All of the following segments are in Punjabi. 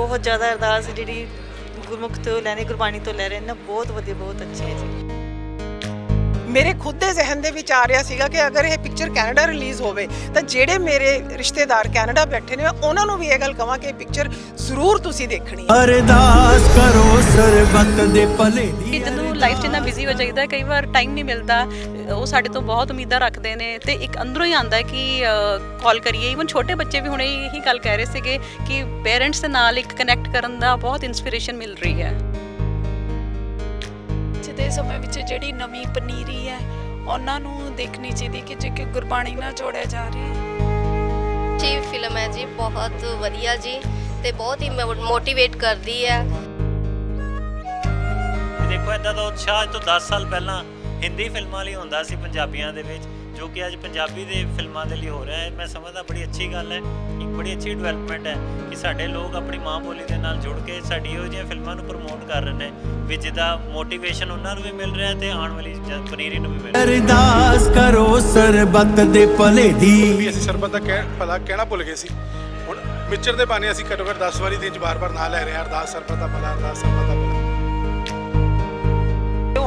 ਬਹੁਤ ਜ਼ਿਆਦਾ ਅਰਦਾਸ ਜਿਹੜੀ ਗੁਰਮੁਖ ਤੋਂ ਲੈਣੇ, ਗੁਰਬਾਣੀ ਤੋਂ ਲੈ ਰਹੇ ਨੇ ਨਾ ਬਹੁਤ ਵਧੀਆ, ਬਹੁਤ ਅੱਛੇ ਹੈ ਜੀ। ਮੇਰੇ ਖੁਦ ਦੇ ਜ਼ਿਹਨ ਦੇ ਵਿੱਚ ਆ ਰਿਹਾ ਸੀਗਾ ਕਿ ਅਗਰ ਇਹ ਪਿਕਚਰ ਕੈਨੇਡਾ ਰਿਲੀਜ਼ ਹੋਵੇ ਤਾਂ ਜਿਹੜੇ ਮੇਰੇ ਰਿਸ਼ਤੇਦਾਰ ਕੈਨੇਡਾ ਬੈਠੇ ਨੇ ਉਹਨਾਂ ਨੂੰ ਵੀ ਇਹ ਗੱਲ ਕਹਾਂ ਕਿ ਇਹ ਪਿਕਚਰ ਜ਼ਰੂਰ ਤੁਸੀਂ ਦੇਖਣੀ ਹੈ। ਅਰਦਾਸ ਕਰੋ ਸਰਬੱਤ ਦੇ ਭਲੇ ਦੀ ਜਦੋਂ ਲਾਈਫ 'ਚ ਇੰਨਾ ਬਿਜ਼ੀ ਹੋ ਜਾਈਦਾ ਕਈ ਵਾਰ ਟਾਈਮ ਨਹੀਂ ਮਿਲਦਾ ਉਹ ਸਾਡੇ ਤੋਂ ਬਹੁਤ ਉਮੀਦਾਂ ਰੱਖਦੇ ਨੇ ਤੇ ਇੱਕ ਅੰਦਰੋਂ ਹੀ ਆਂਦਾ ਕਿ ਕਾਲ ਕਰੀਏ। ਇਵਨ ਛੋਟੇ ਬੱਚੇ ਵੀ ਹੁਣੇ ਇਹੀ ਗੱਲ ਕਹਿ ਰਹੇ ਸੀਗੇ ਕਿ ਪੇਰੈਂਟਸ ਦੇ ਨਾਲ ਇੱਕ ਕਨੈਕਟ ਕਰਨ ਦਾ ਬਹੁਤ ਇਨਸਪੀਰੇਸ਼ਨ ਮਿਲ ਰਹੀ ਹੈ। ਦੇ ਸਮੇਂ ਵਿੱਚ ਜਿਹੜੀ ਨਵੀਂ ਪਨੀਰੀ ਹੈ ਉਹਨਾਂ ਨੂੰ ਦੇਖਣੀ ਚਾਹੀਦੀ ਕਿ ਜੇ ਕਿ ਗੁਰਬਾਣੀ ਨਾਲ ਜੋੜਿਆ ਜਾ ਰਿਹਾ ਹੈ। ਜੀ ਫਿਲਮ ਹੈ ਜੀ ਬਹੁਤ ਵਧੀਆ ਜੀ ਤੇ ਬਹੁਤ ਹੀ ਮੋਟੀਵੇਟ ਕਰਦੀ ਹੈ। ਦੇਖੋ ਇਦਾਂ ਦਾ ਉਤਸ਼ਾਹ ਤੋਂ 10 ਸਾਲ ਪਹਿਲਾਂ ਹਿੰਦੀ ਫਿਲਮਾਂ ਲਈ ਹੁੰਦਾ ਸੀ ਪੰਜਾਬੀਆਂ ਦੇ ਵਿੱਚ। ਜੋ ਕਿ ਅੱਜ ਪੰਜਾਬੀ ਦੇ ਫਿਲਮਾਂ ਦੇ ਲਈ ਹੋ ਰਿਹਾ ਹੈ। ਮੈਂ ਸਮਝਦਾ ਬੜੀ ਅੱਛੀ ਗੱਲ ਹੈ ਇੱਕ ਬੜੀ ਅੱਛੀ ਡਿਵੈਲਪਮੈਂਟ ਹੈ ਕਿ ਸਾਡੇ ਲੋਕ ਆਪਣੀ ਮਾਂ ਬੋਲੀ ਦੇ ਨਾਲ ਜੁੜ ਕੇ ਸਾਡੀ ਇਹੋ ਜਿਹੀਆਂ ਫਿਲਮਾਂ ਨੂੰ ਪ੍ਰਮੋਟ ਕਰ ਰਹੇ ਨੇ ਵੀ ਜਿਹਦਾ ਮੋਟੀਵੇਸ਼ਨ ਉਹਨਾਂ ਨੂੰ ਵੀ ਮਿਲ ਰਿਹਾ ਤੇ ਆਉਣ ਵਾਲੀ ਪਨੀਰੀ ਨੂੰ ਵੀ ਮਿਲ ਰਿਹਾ ਅਰਦਾਸ ਕਰੋ ਸਰਬੱਤ ਦੇ ਭਲੇ ਦੀ। ਵੀ ਅਸੀਂ ਸਰਬਤ ਦਾ ਕਹਿ ਭਲਾ ਕਹਿਣਾ ਭੁੱਲ ਗਏ ਸੀ। ਹੁਣ ਮਿੱਚਰ ਦੇ ਬਾਣੇ ਅਸੀਂ ਘੱਟੋ ਘੱਟ 10 ਵਾਰੀ ਦਿਨ ਚ ਬਾਰ-ਬਾਰ ਨਾਂ ਲੈ ਰਹੇ ਹਾਂ। ਅਰਦਾਸ ਸਰਬਤ ਦਾ ਭਲਾ ਅਰਦਾਸ ਸਰਬਤ ਦਾ ਭਲਾ।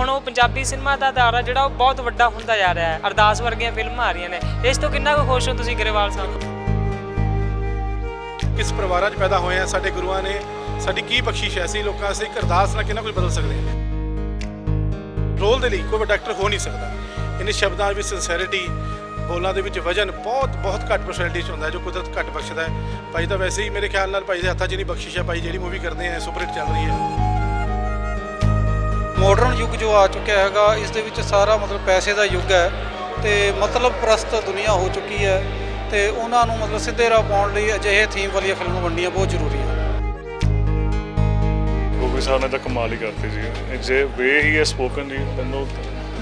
ਹੁਣ ਉਹ ਪੰਜਾਬੀ ਸਿਨੇਮਾ ਦਾ ਦਾਇਰਾ ਜਿਹੜਾ ਉਹ ਬਹੁਤ ਵੱਡਾ ਹੁੰਦਾ ਜਾ ਰਿਹਾ ਹੈ। ਅਰਦਾਸ ਵਰਗੀਆਂ ਫਿਲਮਾਂ ਆ ਰਹੀਆਂ ਨੇ। ਇਸ ਤੋਂ ਕਿੰਨਾ ਕੁ ਖੁਸ਼ ਹੋ ਤੁਸੀਂ ਗਰੇਵਾਲ ਸਾਹਿਬ? ਕਿਸ ਪਰਿਵਾਰਾਂ 'ਚ ਪੈਦਾ ਹੋਏ ਆ, ਸਾਡੇ ਗੁਰੂਆਂ ਨੇ, ਸਾਡੀ ਕੀ ਬਖਸ਼ਿਸ਼ ਹੈ? ਅਸੀਂ ਲੋਕਾਂ ਅਸੀਂ ਅਰਦਾਸ ਨਾਲ ਕਿੰਨਾ ਕੁਝ ਬਦਲ ਸਕਦੇ ਹਾਂ? ਰੋਲ ਦੇ ਲਈ ਕੋਈ ਵੱਡਾ ਡਾਕਟਰ ਹੋ ਨਹੀਂ ਸਕਦਾ। ਇਹਨੇ ਸ਼ਬਦਾਂ ਵਿੱਚ ਸਿੰਸੈਰਿਟੀ ਬੋਲਾਂ ਦੇ ਵਿੱਚ ਵਜਨ ਬਹੁਤ ਬਹੁਤ ਘੱਟ ਪਰਸੈਂਟੇਜ ਹੁੰਦਾ ਜੋ ਕੁਦਰਤ ਘੱਟ ਬਖਸ਼ਦਾ ਹੈ। ਭਾਈ ਤਾਂ ਵੈਸੇ ਹੀ ਮੇਰੇ ਖਿਆਲ ਨਾਲ ਭਾਈ ਦੇ ਹੱਥਾਂ 'ਚ ਨਹੀਂ ਬਖਸ਼ਿਸ਼ ਹੈ, ਭਾਈ ਜਿਹੜੀ ਮੂਵੀ ਕਰਦੇ ਆ ਸੁਪਰ ਹਿੱਟ ਚੱਲ ਰਹੀ ਹੈ। ਮਾਡਰਨ ਯੁੱਗ ਜੋ ਆ ਚੁੱਕਿਆ ਹੈਗਾ ਇਸ ਦੇ ਵਿੱਚ ਸਾਰਾ ਮਤਲਬ ਪੈਸੇ ਦਾ ਯੁੱਗ ਹੈ ਤੇ ਮਤਲਬ ਪ੍ਰਸਤ ਦੁਨੀਆ ਹੋ ਚੁੱਕੀ ਹੈ ਤੇ ਉਹਨਾਂ ਨੂੰ ਮਤਲਬ ਸਿੱਧੇ ਰਾਹ ਪਾਉਣ ਲਈ ਅਜਿਹੇ ਥੀਮ ਵਾਲੀਆਂ ਫਿਲਮਾਂ ਬਣਨੀਆਂ ਬਹੁਤ ਜ਼ਰੂਰੀ ਹੈ ਗੋਗੀ ਸਾਹਿਬ ਨੇ ਤਾਂ ਕਮਾਲ ਹੀ ਕਰਤੀ ਜੀ। ਜੇ ਵੇ ਹੀ ਹੈ ਸਪੋਕਨ ਜੀ ਮੈਨੂੰ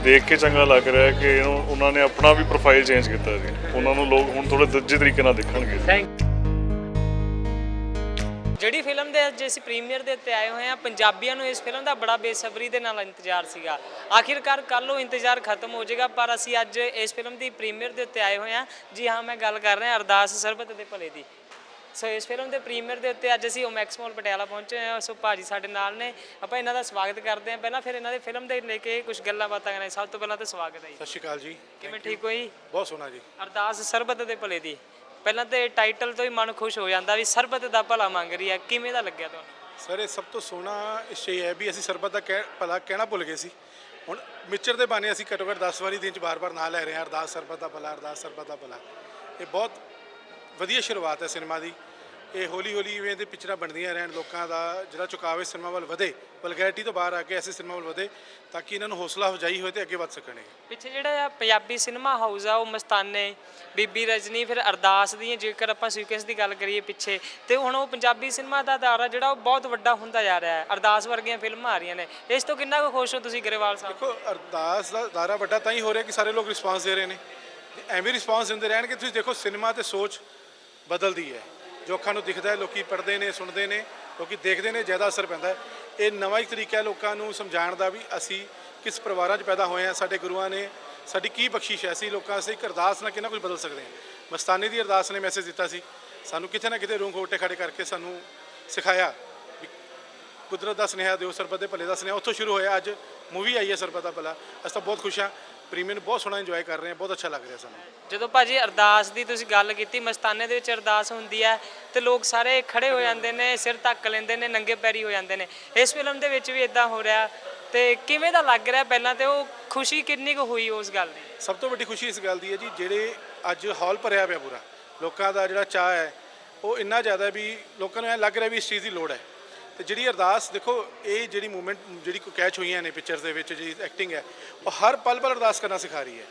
ਦੇਖ ਕੇ ਚੰਗਾ ਲੱਗ ਰਿਹਾ ਹੈ ਕਿ ਇਹਨੂੰ ਉਹਨਾਂ ਨੇ ਆਪਣਾ ਵੀ ਪ੍ਰੋਫਾਈਲ ਚੇਂਜ ਕੀਤਾ ਜੀ। ਉਹਨਾਂ ਨੂੰ ਲੋਕ ਹੁਣ ਥੋੜੇ ਦੂਜੇ ਤਰੀਕੇ ਨਾਲ ਦੇਖਣਗੇ। ਥੈਂਕ ਜਿਹੜੀ ਫਿਲਮ ਦੇ ਅੱਜ ਅਸੀਂ ਪ੍ਰੀਮੀਅਰ ਦੇ ਉੱਤੇ ਆਏ ਹੋਏ ਆ ਪੰਜਾਬੀਆਂ ਨੂੰ ਇਸ ਫਿਲਮ ਦਾ ਬੜਾ ਬੇਸਬਰੀ ਦੇ ਨਾਲ ਇੰਤਜ਼ਾਰ ਸੀਗਾ। ਆਖਿਰਕਾਰ ਕੱਲ ਉਹ ਇੰਤਜ਼ਾਰ ਖਤਮ ਹੋ ਜਾਏਗਾ ਪਰ ਅਸੀਂ ਅੱਜ ਇਸ ਫਿਲਮ ਦੀ ਪ੍ਰੀਮੀਅਰ ਦੇ ਉੱਤੇ ਆਏ ਹੋਏ ਆ ਜੀ ਹਾਂ ਮੈਂ ਗੱਲ ਕਰ ਰਿਹਾ ਅਰਦਾਸ ਸਰਬਤ ਦੇ ਭਲੇ ਦੀ। ਸੋ ਇਸ ਫਿਲਮ ਦੇ ਪ੍ਰੀਮੀਅਰ ਦੇ ਉੱਤੇ ਅੱਜ ਅਸੀਂ ਓਮੈਕਸ ਮਾਲ ਪਟਿਆਲਾ ਪਹੁੰਚੇ ਹਾਂ। ਸੋ ਭਾਜੀ ਸਾਡੇ ਨਾਲ ਨੇ। ਆਪਾਂ ਇਹਨਾਂ ਦਾ ਸਵਾਗਤ ਕਰਦੇ ਹਾਂ। ਪਹਿਲਾਂ ਫਿਰ ਇਹਨਾਂ ਦੇ ਫਿਲਮ ਦੇ ਲੈ ਕੇ ਕੁਝ ਗੱਲਾਂ ਬਾਤਾਂ ਕਰਾਂਗੇ। ਸਭ ਤੋਂ ਪਹਿਲਾਂ ਤਾਂ ਸਵਾਗਤ ਹੈ ਜੀ। ਸਤਿ ਸ਼੍ਰੀ ਅਕਾਲ ਜੀ। ਕਿਵੇਂ ਠੀਕ ਹੋ ਜੀ ਬਹੁਤ ਸੋਹਣਾ ਜੀ। ਅਰਦਾਸ ਸਰਬਤ ਦੇ ਭਲੇ ਦੀ। ਪਹਿਲਾਂ ਤੇ ਟਾਈਟਲ ਤੋਂ ਹੀ ਮਨ ਖੁਸ਼ ਹੋ ਜਾਂਦਾ ਵੀ ਸਰਬਤ ਦਾ ਭਲਾ ਮੰਗ ਰਹੀ ਹੈ। ਕਿਵੇਂ ਦਾ ਲੱਗਿਆ ਤੁਹਾਨੂੰ? ਸਰ, ਇਹ ਸਭ ਤੋਂ ਸੋਹਣਾ ਇਸ਼ੇ ਹੈ ਵੀ ਅਸੀਂ ਸਰਬਤ ਦਾ ਕਹਿ, ਭਲਾ ਕਹਿਣਾ ਭੁੱਲ ਗਏ ਸੀ। ਹੁਣ ਮਿੱਚਰ ਦੇ ਬਾਨੇ ਅਸੀਂ ਘੱਟੋ ਘੱਟ 10 ਵਾਰੀ ਦਿਨ ਚ ਬਾਰ-ਬਾਰ ਨਾਂ ਲੈ ਰਹੇ ਹਾਂ, ਅਰਦਾਸ ਸਰਬਤ ਦਾ ਭਲਾ, ਅਰਦਾਸ ਸਰਬਤ ਦਾ ਭਲਾ। ਇਹ ਬਹੁਤ ਵਧੀਆ ਸ਼ੁਰੂਆਤ ਹੈ ਸਿਨੇਮਾ ਦੀ। ਇਹ ਹੌਲੀ ਹੌਲੀ ਇਵੇਂ ਦੇ ਪਿਕਚਰਾਂ ਬਣਦੀਆਂ ਰਹਿਣ ਲੋਕਾਂ ਦਾ ਜਿਹੜਾ ਝੁਕਾਵੇ ਸਿਨੇਮਾ ਵੱਲ ਵਧੇ ਵਲਗੈਰਿਟੀ ਤੋਂ ਬਾਹਰ ਆ ਕੇ ਐਸੇ ਸਿਨੇਮਾ ਵੱਲ ਵਧੇ ਤਾਂ ਕਿ ਇਹਨਾਂ ਨੂੰ ਹੌਸਲਾ ਅਫਜਾਈ ਹੋਏ ਤੇ ਅੱਗੇ ਵੱਧ ਸਕਣ ਇਹ। ਪਿੱਛੇ ਜਿਹੜਾ ਆ ਪੰਜਾਬੀ ਸਿਨੇਮਾ ਹਾਊਸ ਆ ਉਹ ਮਸਤਾਨੇ ਬੀਬੀ ਰਜਨੀ ਫਿਰ ਅਰਦਾਸ ਦੀਆਂ ਜੇਕਰ ਆਪਾਂ ਸੀਕੁਐਂਸ ਦੀ ਗੱਲ ਕਰੀਏ ਪਿੱਛੇ ਤੇ ਹੁਣ ਉਹ ਪੰਜਾਬੀ ਸਿਨੇਮਾ ਦਾ ਦਾਇਰਾ ਜਿਹੜਾ ਉਹ ਬਹੁਤ ਵੱਡਾ ਹੁੰਦਾ ਜਾ ਰਿਹਾ ਹੈ। ਅਰਦਾਸ ਵਰਗੀਆਂ ਫਿਲਮਾਂ ਆ ਰਹੀਆਂ ਨੇ। ਇਸ ਤੋਂ ਕਿੰਨਾ ਕੁ ਖੁਸ਼ ਹੋ ਤੁਸੀਂ ਗਰੇਵਾਲ ਸਾਹਿਬ? ਦੇਖੋ ਅਰਦਾਸ ਦਾ ਦਾਇਰਾ ਵੱਡਾ ਤਾਂ ਹੀ ਹੋ ਰਿਹਾ ਕਿ ਸਾਰੇ ਲੋਕ ਰਿਸਪਾਂਸ ਦੇ ਰਹੇ ਨੇ। ਤੇ ਐਵੇਂ ਰਿਸਪਾਂਸ ਦਿੰਦੇ ਰਹਿਣਗੇ ਤੁਸੀਂ ਦੇਖੋ ਸਿਨੇਮਾ ਤੇ ਸੋਚ ਬਦਲਦੀ ਹੈ। ਜੋ ਅੱਖਾਂ ਨੂੰ ਦਿਖਦਾ ਹੈ, ਲੋਕੀ ਪੜ੍ਹਦੇ ਨੇ, ਸੁਣਦੇ ਨੇ, ਲੋਕੀ ਦੇਖਦੇ ਨੇ, ਜ਼ਿਆਦਾ ਅਸਰ ਪੈਂਦਾ ਇਹ ਨਵਾਂ ਹੀ ਤਰੀਕਾ ਹੈ ਲੋਕਾਂ ਨੂੰ ਸਮਝਾਉਣ ਦਾ ਵੀ ਅਸੀਂ ਕਿਸ ਪਰਿਵਾਰਾਂ 'ਚ ਪੈਦਾ ਹੋਏ ਹਾਂ, ਸਾਡੇ ਗੁਰੂਆਂ ਨੇ, ਸਾਡੀ ਕੀ ਬਖਸ਼ਿਸ਼ ਹੈ, ਅਸੀਂ ਲੋਕਾਂ ਅਸੀਂ ਇੱਕ ਅਰਦਾਸ ਨਾਲ ਕਿੰਨਾ ਕੁਝ ਬਦਲ ਸਕਦੇ ਹਾਂ? ਮਸਤਾਨੇ ਦੀ ਅਰਦਾਸ ਨੇ ਮੈਸੇਜ ਦਿੱਤਾ ਸੀ, ਸਾਨੂੰ ਕਿਤੇ ਨਾ ਕਿਤੇ ਰੂੰ ਖੋਟੇ ਖੜੇ ਕਰਕੇ ਸਾਨੂੰ ਸਿਖਾਇਆ ਕੁਦਰਤ ਦਾ ਸੁਨੇਹਾ ਦਿਓ, ਸਰਬਤ ਦੇ ਭਲੇ ਦਾ ਸੁਨੇਹਾ। ਉੱਥੋਂ ਸ਼ੁਰੂ ਹੋਇਆ, ਅੱਜ ਮੂਵੀ ਆਈ ਹੈ ਸਰਬਤ ਦਾ ਭਲਾ। ਅਸੀਂ ਤਾਂ ਬਹੁਤ ਖੁਸ਼ ਹਾਂ। ਪ੍ਰੀਮੀਅਰ ਨੂੰ ਬਹੁਤ ਸੋਹਣਾ ਇੰਜੋਏ ਕਰ ਰਹੇ ਹਾਂ ਬਹੁਤ ਅੱਛਾ ਲੱਗ ਰਿਹਾ ਸਾਨੂੰ। ਜਦੋਂ ਭਾਜੀ ਅਰਦਾਸ ਦੀ ਤੁਸੀਂ ਗੱਲ ਕੀਤੀ ਮਸਤਾਨੇ ਦੇ ਵਿੱਚ ਅਰਦਾਸ ਹੁੰਦੀ ਹੈ ਤੇ ਲੋਕ ਸਾਰੇ ਖੜੇ ਹੋ ਜਾਂਦੇ ਨੇ ਸਿਰ ਧੱਕ ਲੈਂਦੇ ਨੇ ਨੰਗੇ ਪੈਰੀ ਹੋ ਜਾਂਦੇ ਨੇ। ਇਸ ਫਿਲਮ ਦੇ ਵਿੱਚ ਵੀ ਇਦਾਂ ਹੋ ਰਿਹਾ ਤੇ ਕਿਵੇਂ ਦਾ ਲੱਗ ਰਿਹਾ ਪਹਿਲਾਂ ਤੇ ਉਹ ਖੁਸ਼ੀ ਕਿੰਨੀ ਕੁ ਹੋਈ ਉਸ ਗੱਲ ਦੀ? ਸਭ ਤੋਂ ਵੱਡੀ ਖੁਸ਼ੀ ਇਸ ਗੱਲ ਦੀ ਹੈ ਜੀ ਜਿਹੜੇ ਅੱਜ ਹਾਲ ਭਰਿਆ ਪਿਆ ਪੂਰਾ ਲੋਕਾਂ ਦਾ ਜਿਹੜਾ ਚਾਹ ਹੈ ਉਹ ਇੰਨਾ ਜ਼ਿਆਦਾ ਹੈ ਵੀ ਲੋਕਾਂ ਨੂੰ ਐ ਲੱਗ ਰਿਹਾ ਵੀ ਇਸ ਚੀਜ਼ ਦੀ ਲੋੜ ਹੈ। ਤੇ ਜਿਹੜੀ ਅਰਦਾਸ, ਦੇਖੋ, ਇਹ ਜਿਹੜੀ ਮੂਵਮੈਂਟ, ਜਿਹੜੀ ਕੋ ਕੈਚ ਹੋਈਆਂ ਨੇ ਪਿਕਚਰਸ ਦੇ ਵਿੱਚ, ਜਿਹੜੀ ਐਕਟਿੰਗ ਹੈ, ਉਹ ਹਰ ਪਲ ਪਲ ਅਰਦਾਸ ਕਰਨਾ ਸਿਖਾ ਰਹੀ ਹੈ।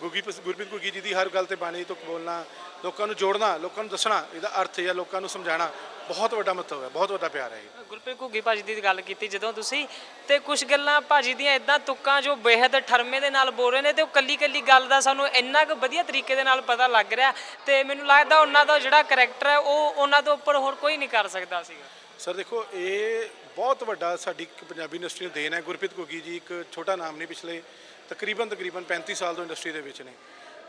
ਗੁੱਗੀ ਗੁਰਪ੍ਰੀਤ ਗੁੱਗੀ ਜੀ ਦੀ ਹਰ ਗੱਲ ਤੇ ਬਾਣੀ ਤੋਂ ਬੋਲਣਾ, ਲੋਕਾਂ ਨੂੰ ਜੋੜਨਾ, ਲੋਕਾਂ ਨੂੰ ਦੱਸਣਾ, ਇਹਦਾ ਅਰਥ ਜਾਂ ਲੋਕਾਂ ਨੂੰ ਸਮਝਾਉਣਾ, ਬਹੁਤ ਵੱਡਾ ਮਹੱਤਵ ਹੈ, ਬਹੁਤ ਵੱਡਾ ਪਿਆਰ ਹੈ ਗੁਰਪ੍ਰੀਤ ਘੁੱਗੀ ਭਾਜੀ ਦੀ ਗੱਲ ਕੀਤੀ ਜਦੋਂ ਤੁਸੀਂ, ਤੇ ਕੁਝ ਗੱਲਾਂ ਭਾਜੀ ਦੀਆਂ ਇਦਾਂ ਤੁੱਕਾਂ ਜੋ ਬੇਹੱਦ ਠਰਮੇ ਦੇ ਨਾਲ ਬੋਲ ਰਹੇ ਨੇ, ਤੇ ਉਹ ਕੱਲੀ ਕੱਲੀ ਗੱਲ ਦਾ ਸਾਨੂੰ ਇੰਨਾ ਕੁ ਵਧੀਆ ਤਰੀਕੇ ਦੇ ਨਾਲ ਪਤਾ ਲੱਗ ਰਿਹਾ, ਤੇ ਮੈਨੂੰ ਲੱਗਦਾ ਉਹਨਾਂ ਦਾ ਜਿਹੜਾ ਕੈਰੈਕਟਰ ਹੈ, ਉਹ ਉਹਨਾਂ ਤੋਂ ਉੱਪਰ ਹੋਰ ਕੋਈ ਨਹੀਂ ਕਰ ਸਕਦਾ ਸੀਗਾ। ਸਰ ਦੇਖੋ, ਇਹ ਬਹੁਤ ਵੱਡਾ ਸਾਡੀ ਇੱਕ ਪੰਜਾਬੀ ਇੰਡਸਟਰੀ ਨੂੰ ਦੇਣ ਹੈ। ਗੁਰਪ੍ਰੀਤ ਘੁੱਗੀ ਜੀ ਇੱਕ ਛੋਟਾ ਨਾਮ ਨਹੀਂ ਪਿਛਲੇ ਤਕਰੀਬਨ ਤਕਰੀਬਨ 35 ਸਾਲ ਤੋਂ ਇੰਡਸਟਰੀ ਦੇ ਵਿੱਚ ਨੇ।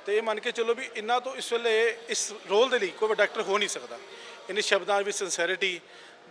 ਤੇ ਇਹ ਮੰਨ ਕੇ ਚੱਲੋ ਵੀ ਇਹਨਾਂ ਤੋਂ ਇਸ ਵੇਲੇ ਇਸ ਰੋਲ ਦੇ ਲਈ ਕੋਈ ਵੱਡਾ ਐਕਟਰ ਹੋ ਨਹੀਂ ਸਕਦਾ। ਇਹਨੇ ਸ਼ਬਦਾਂ ਵਿੱਚ ਸਿੰਸੈਰਿਟੀ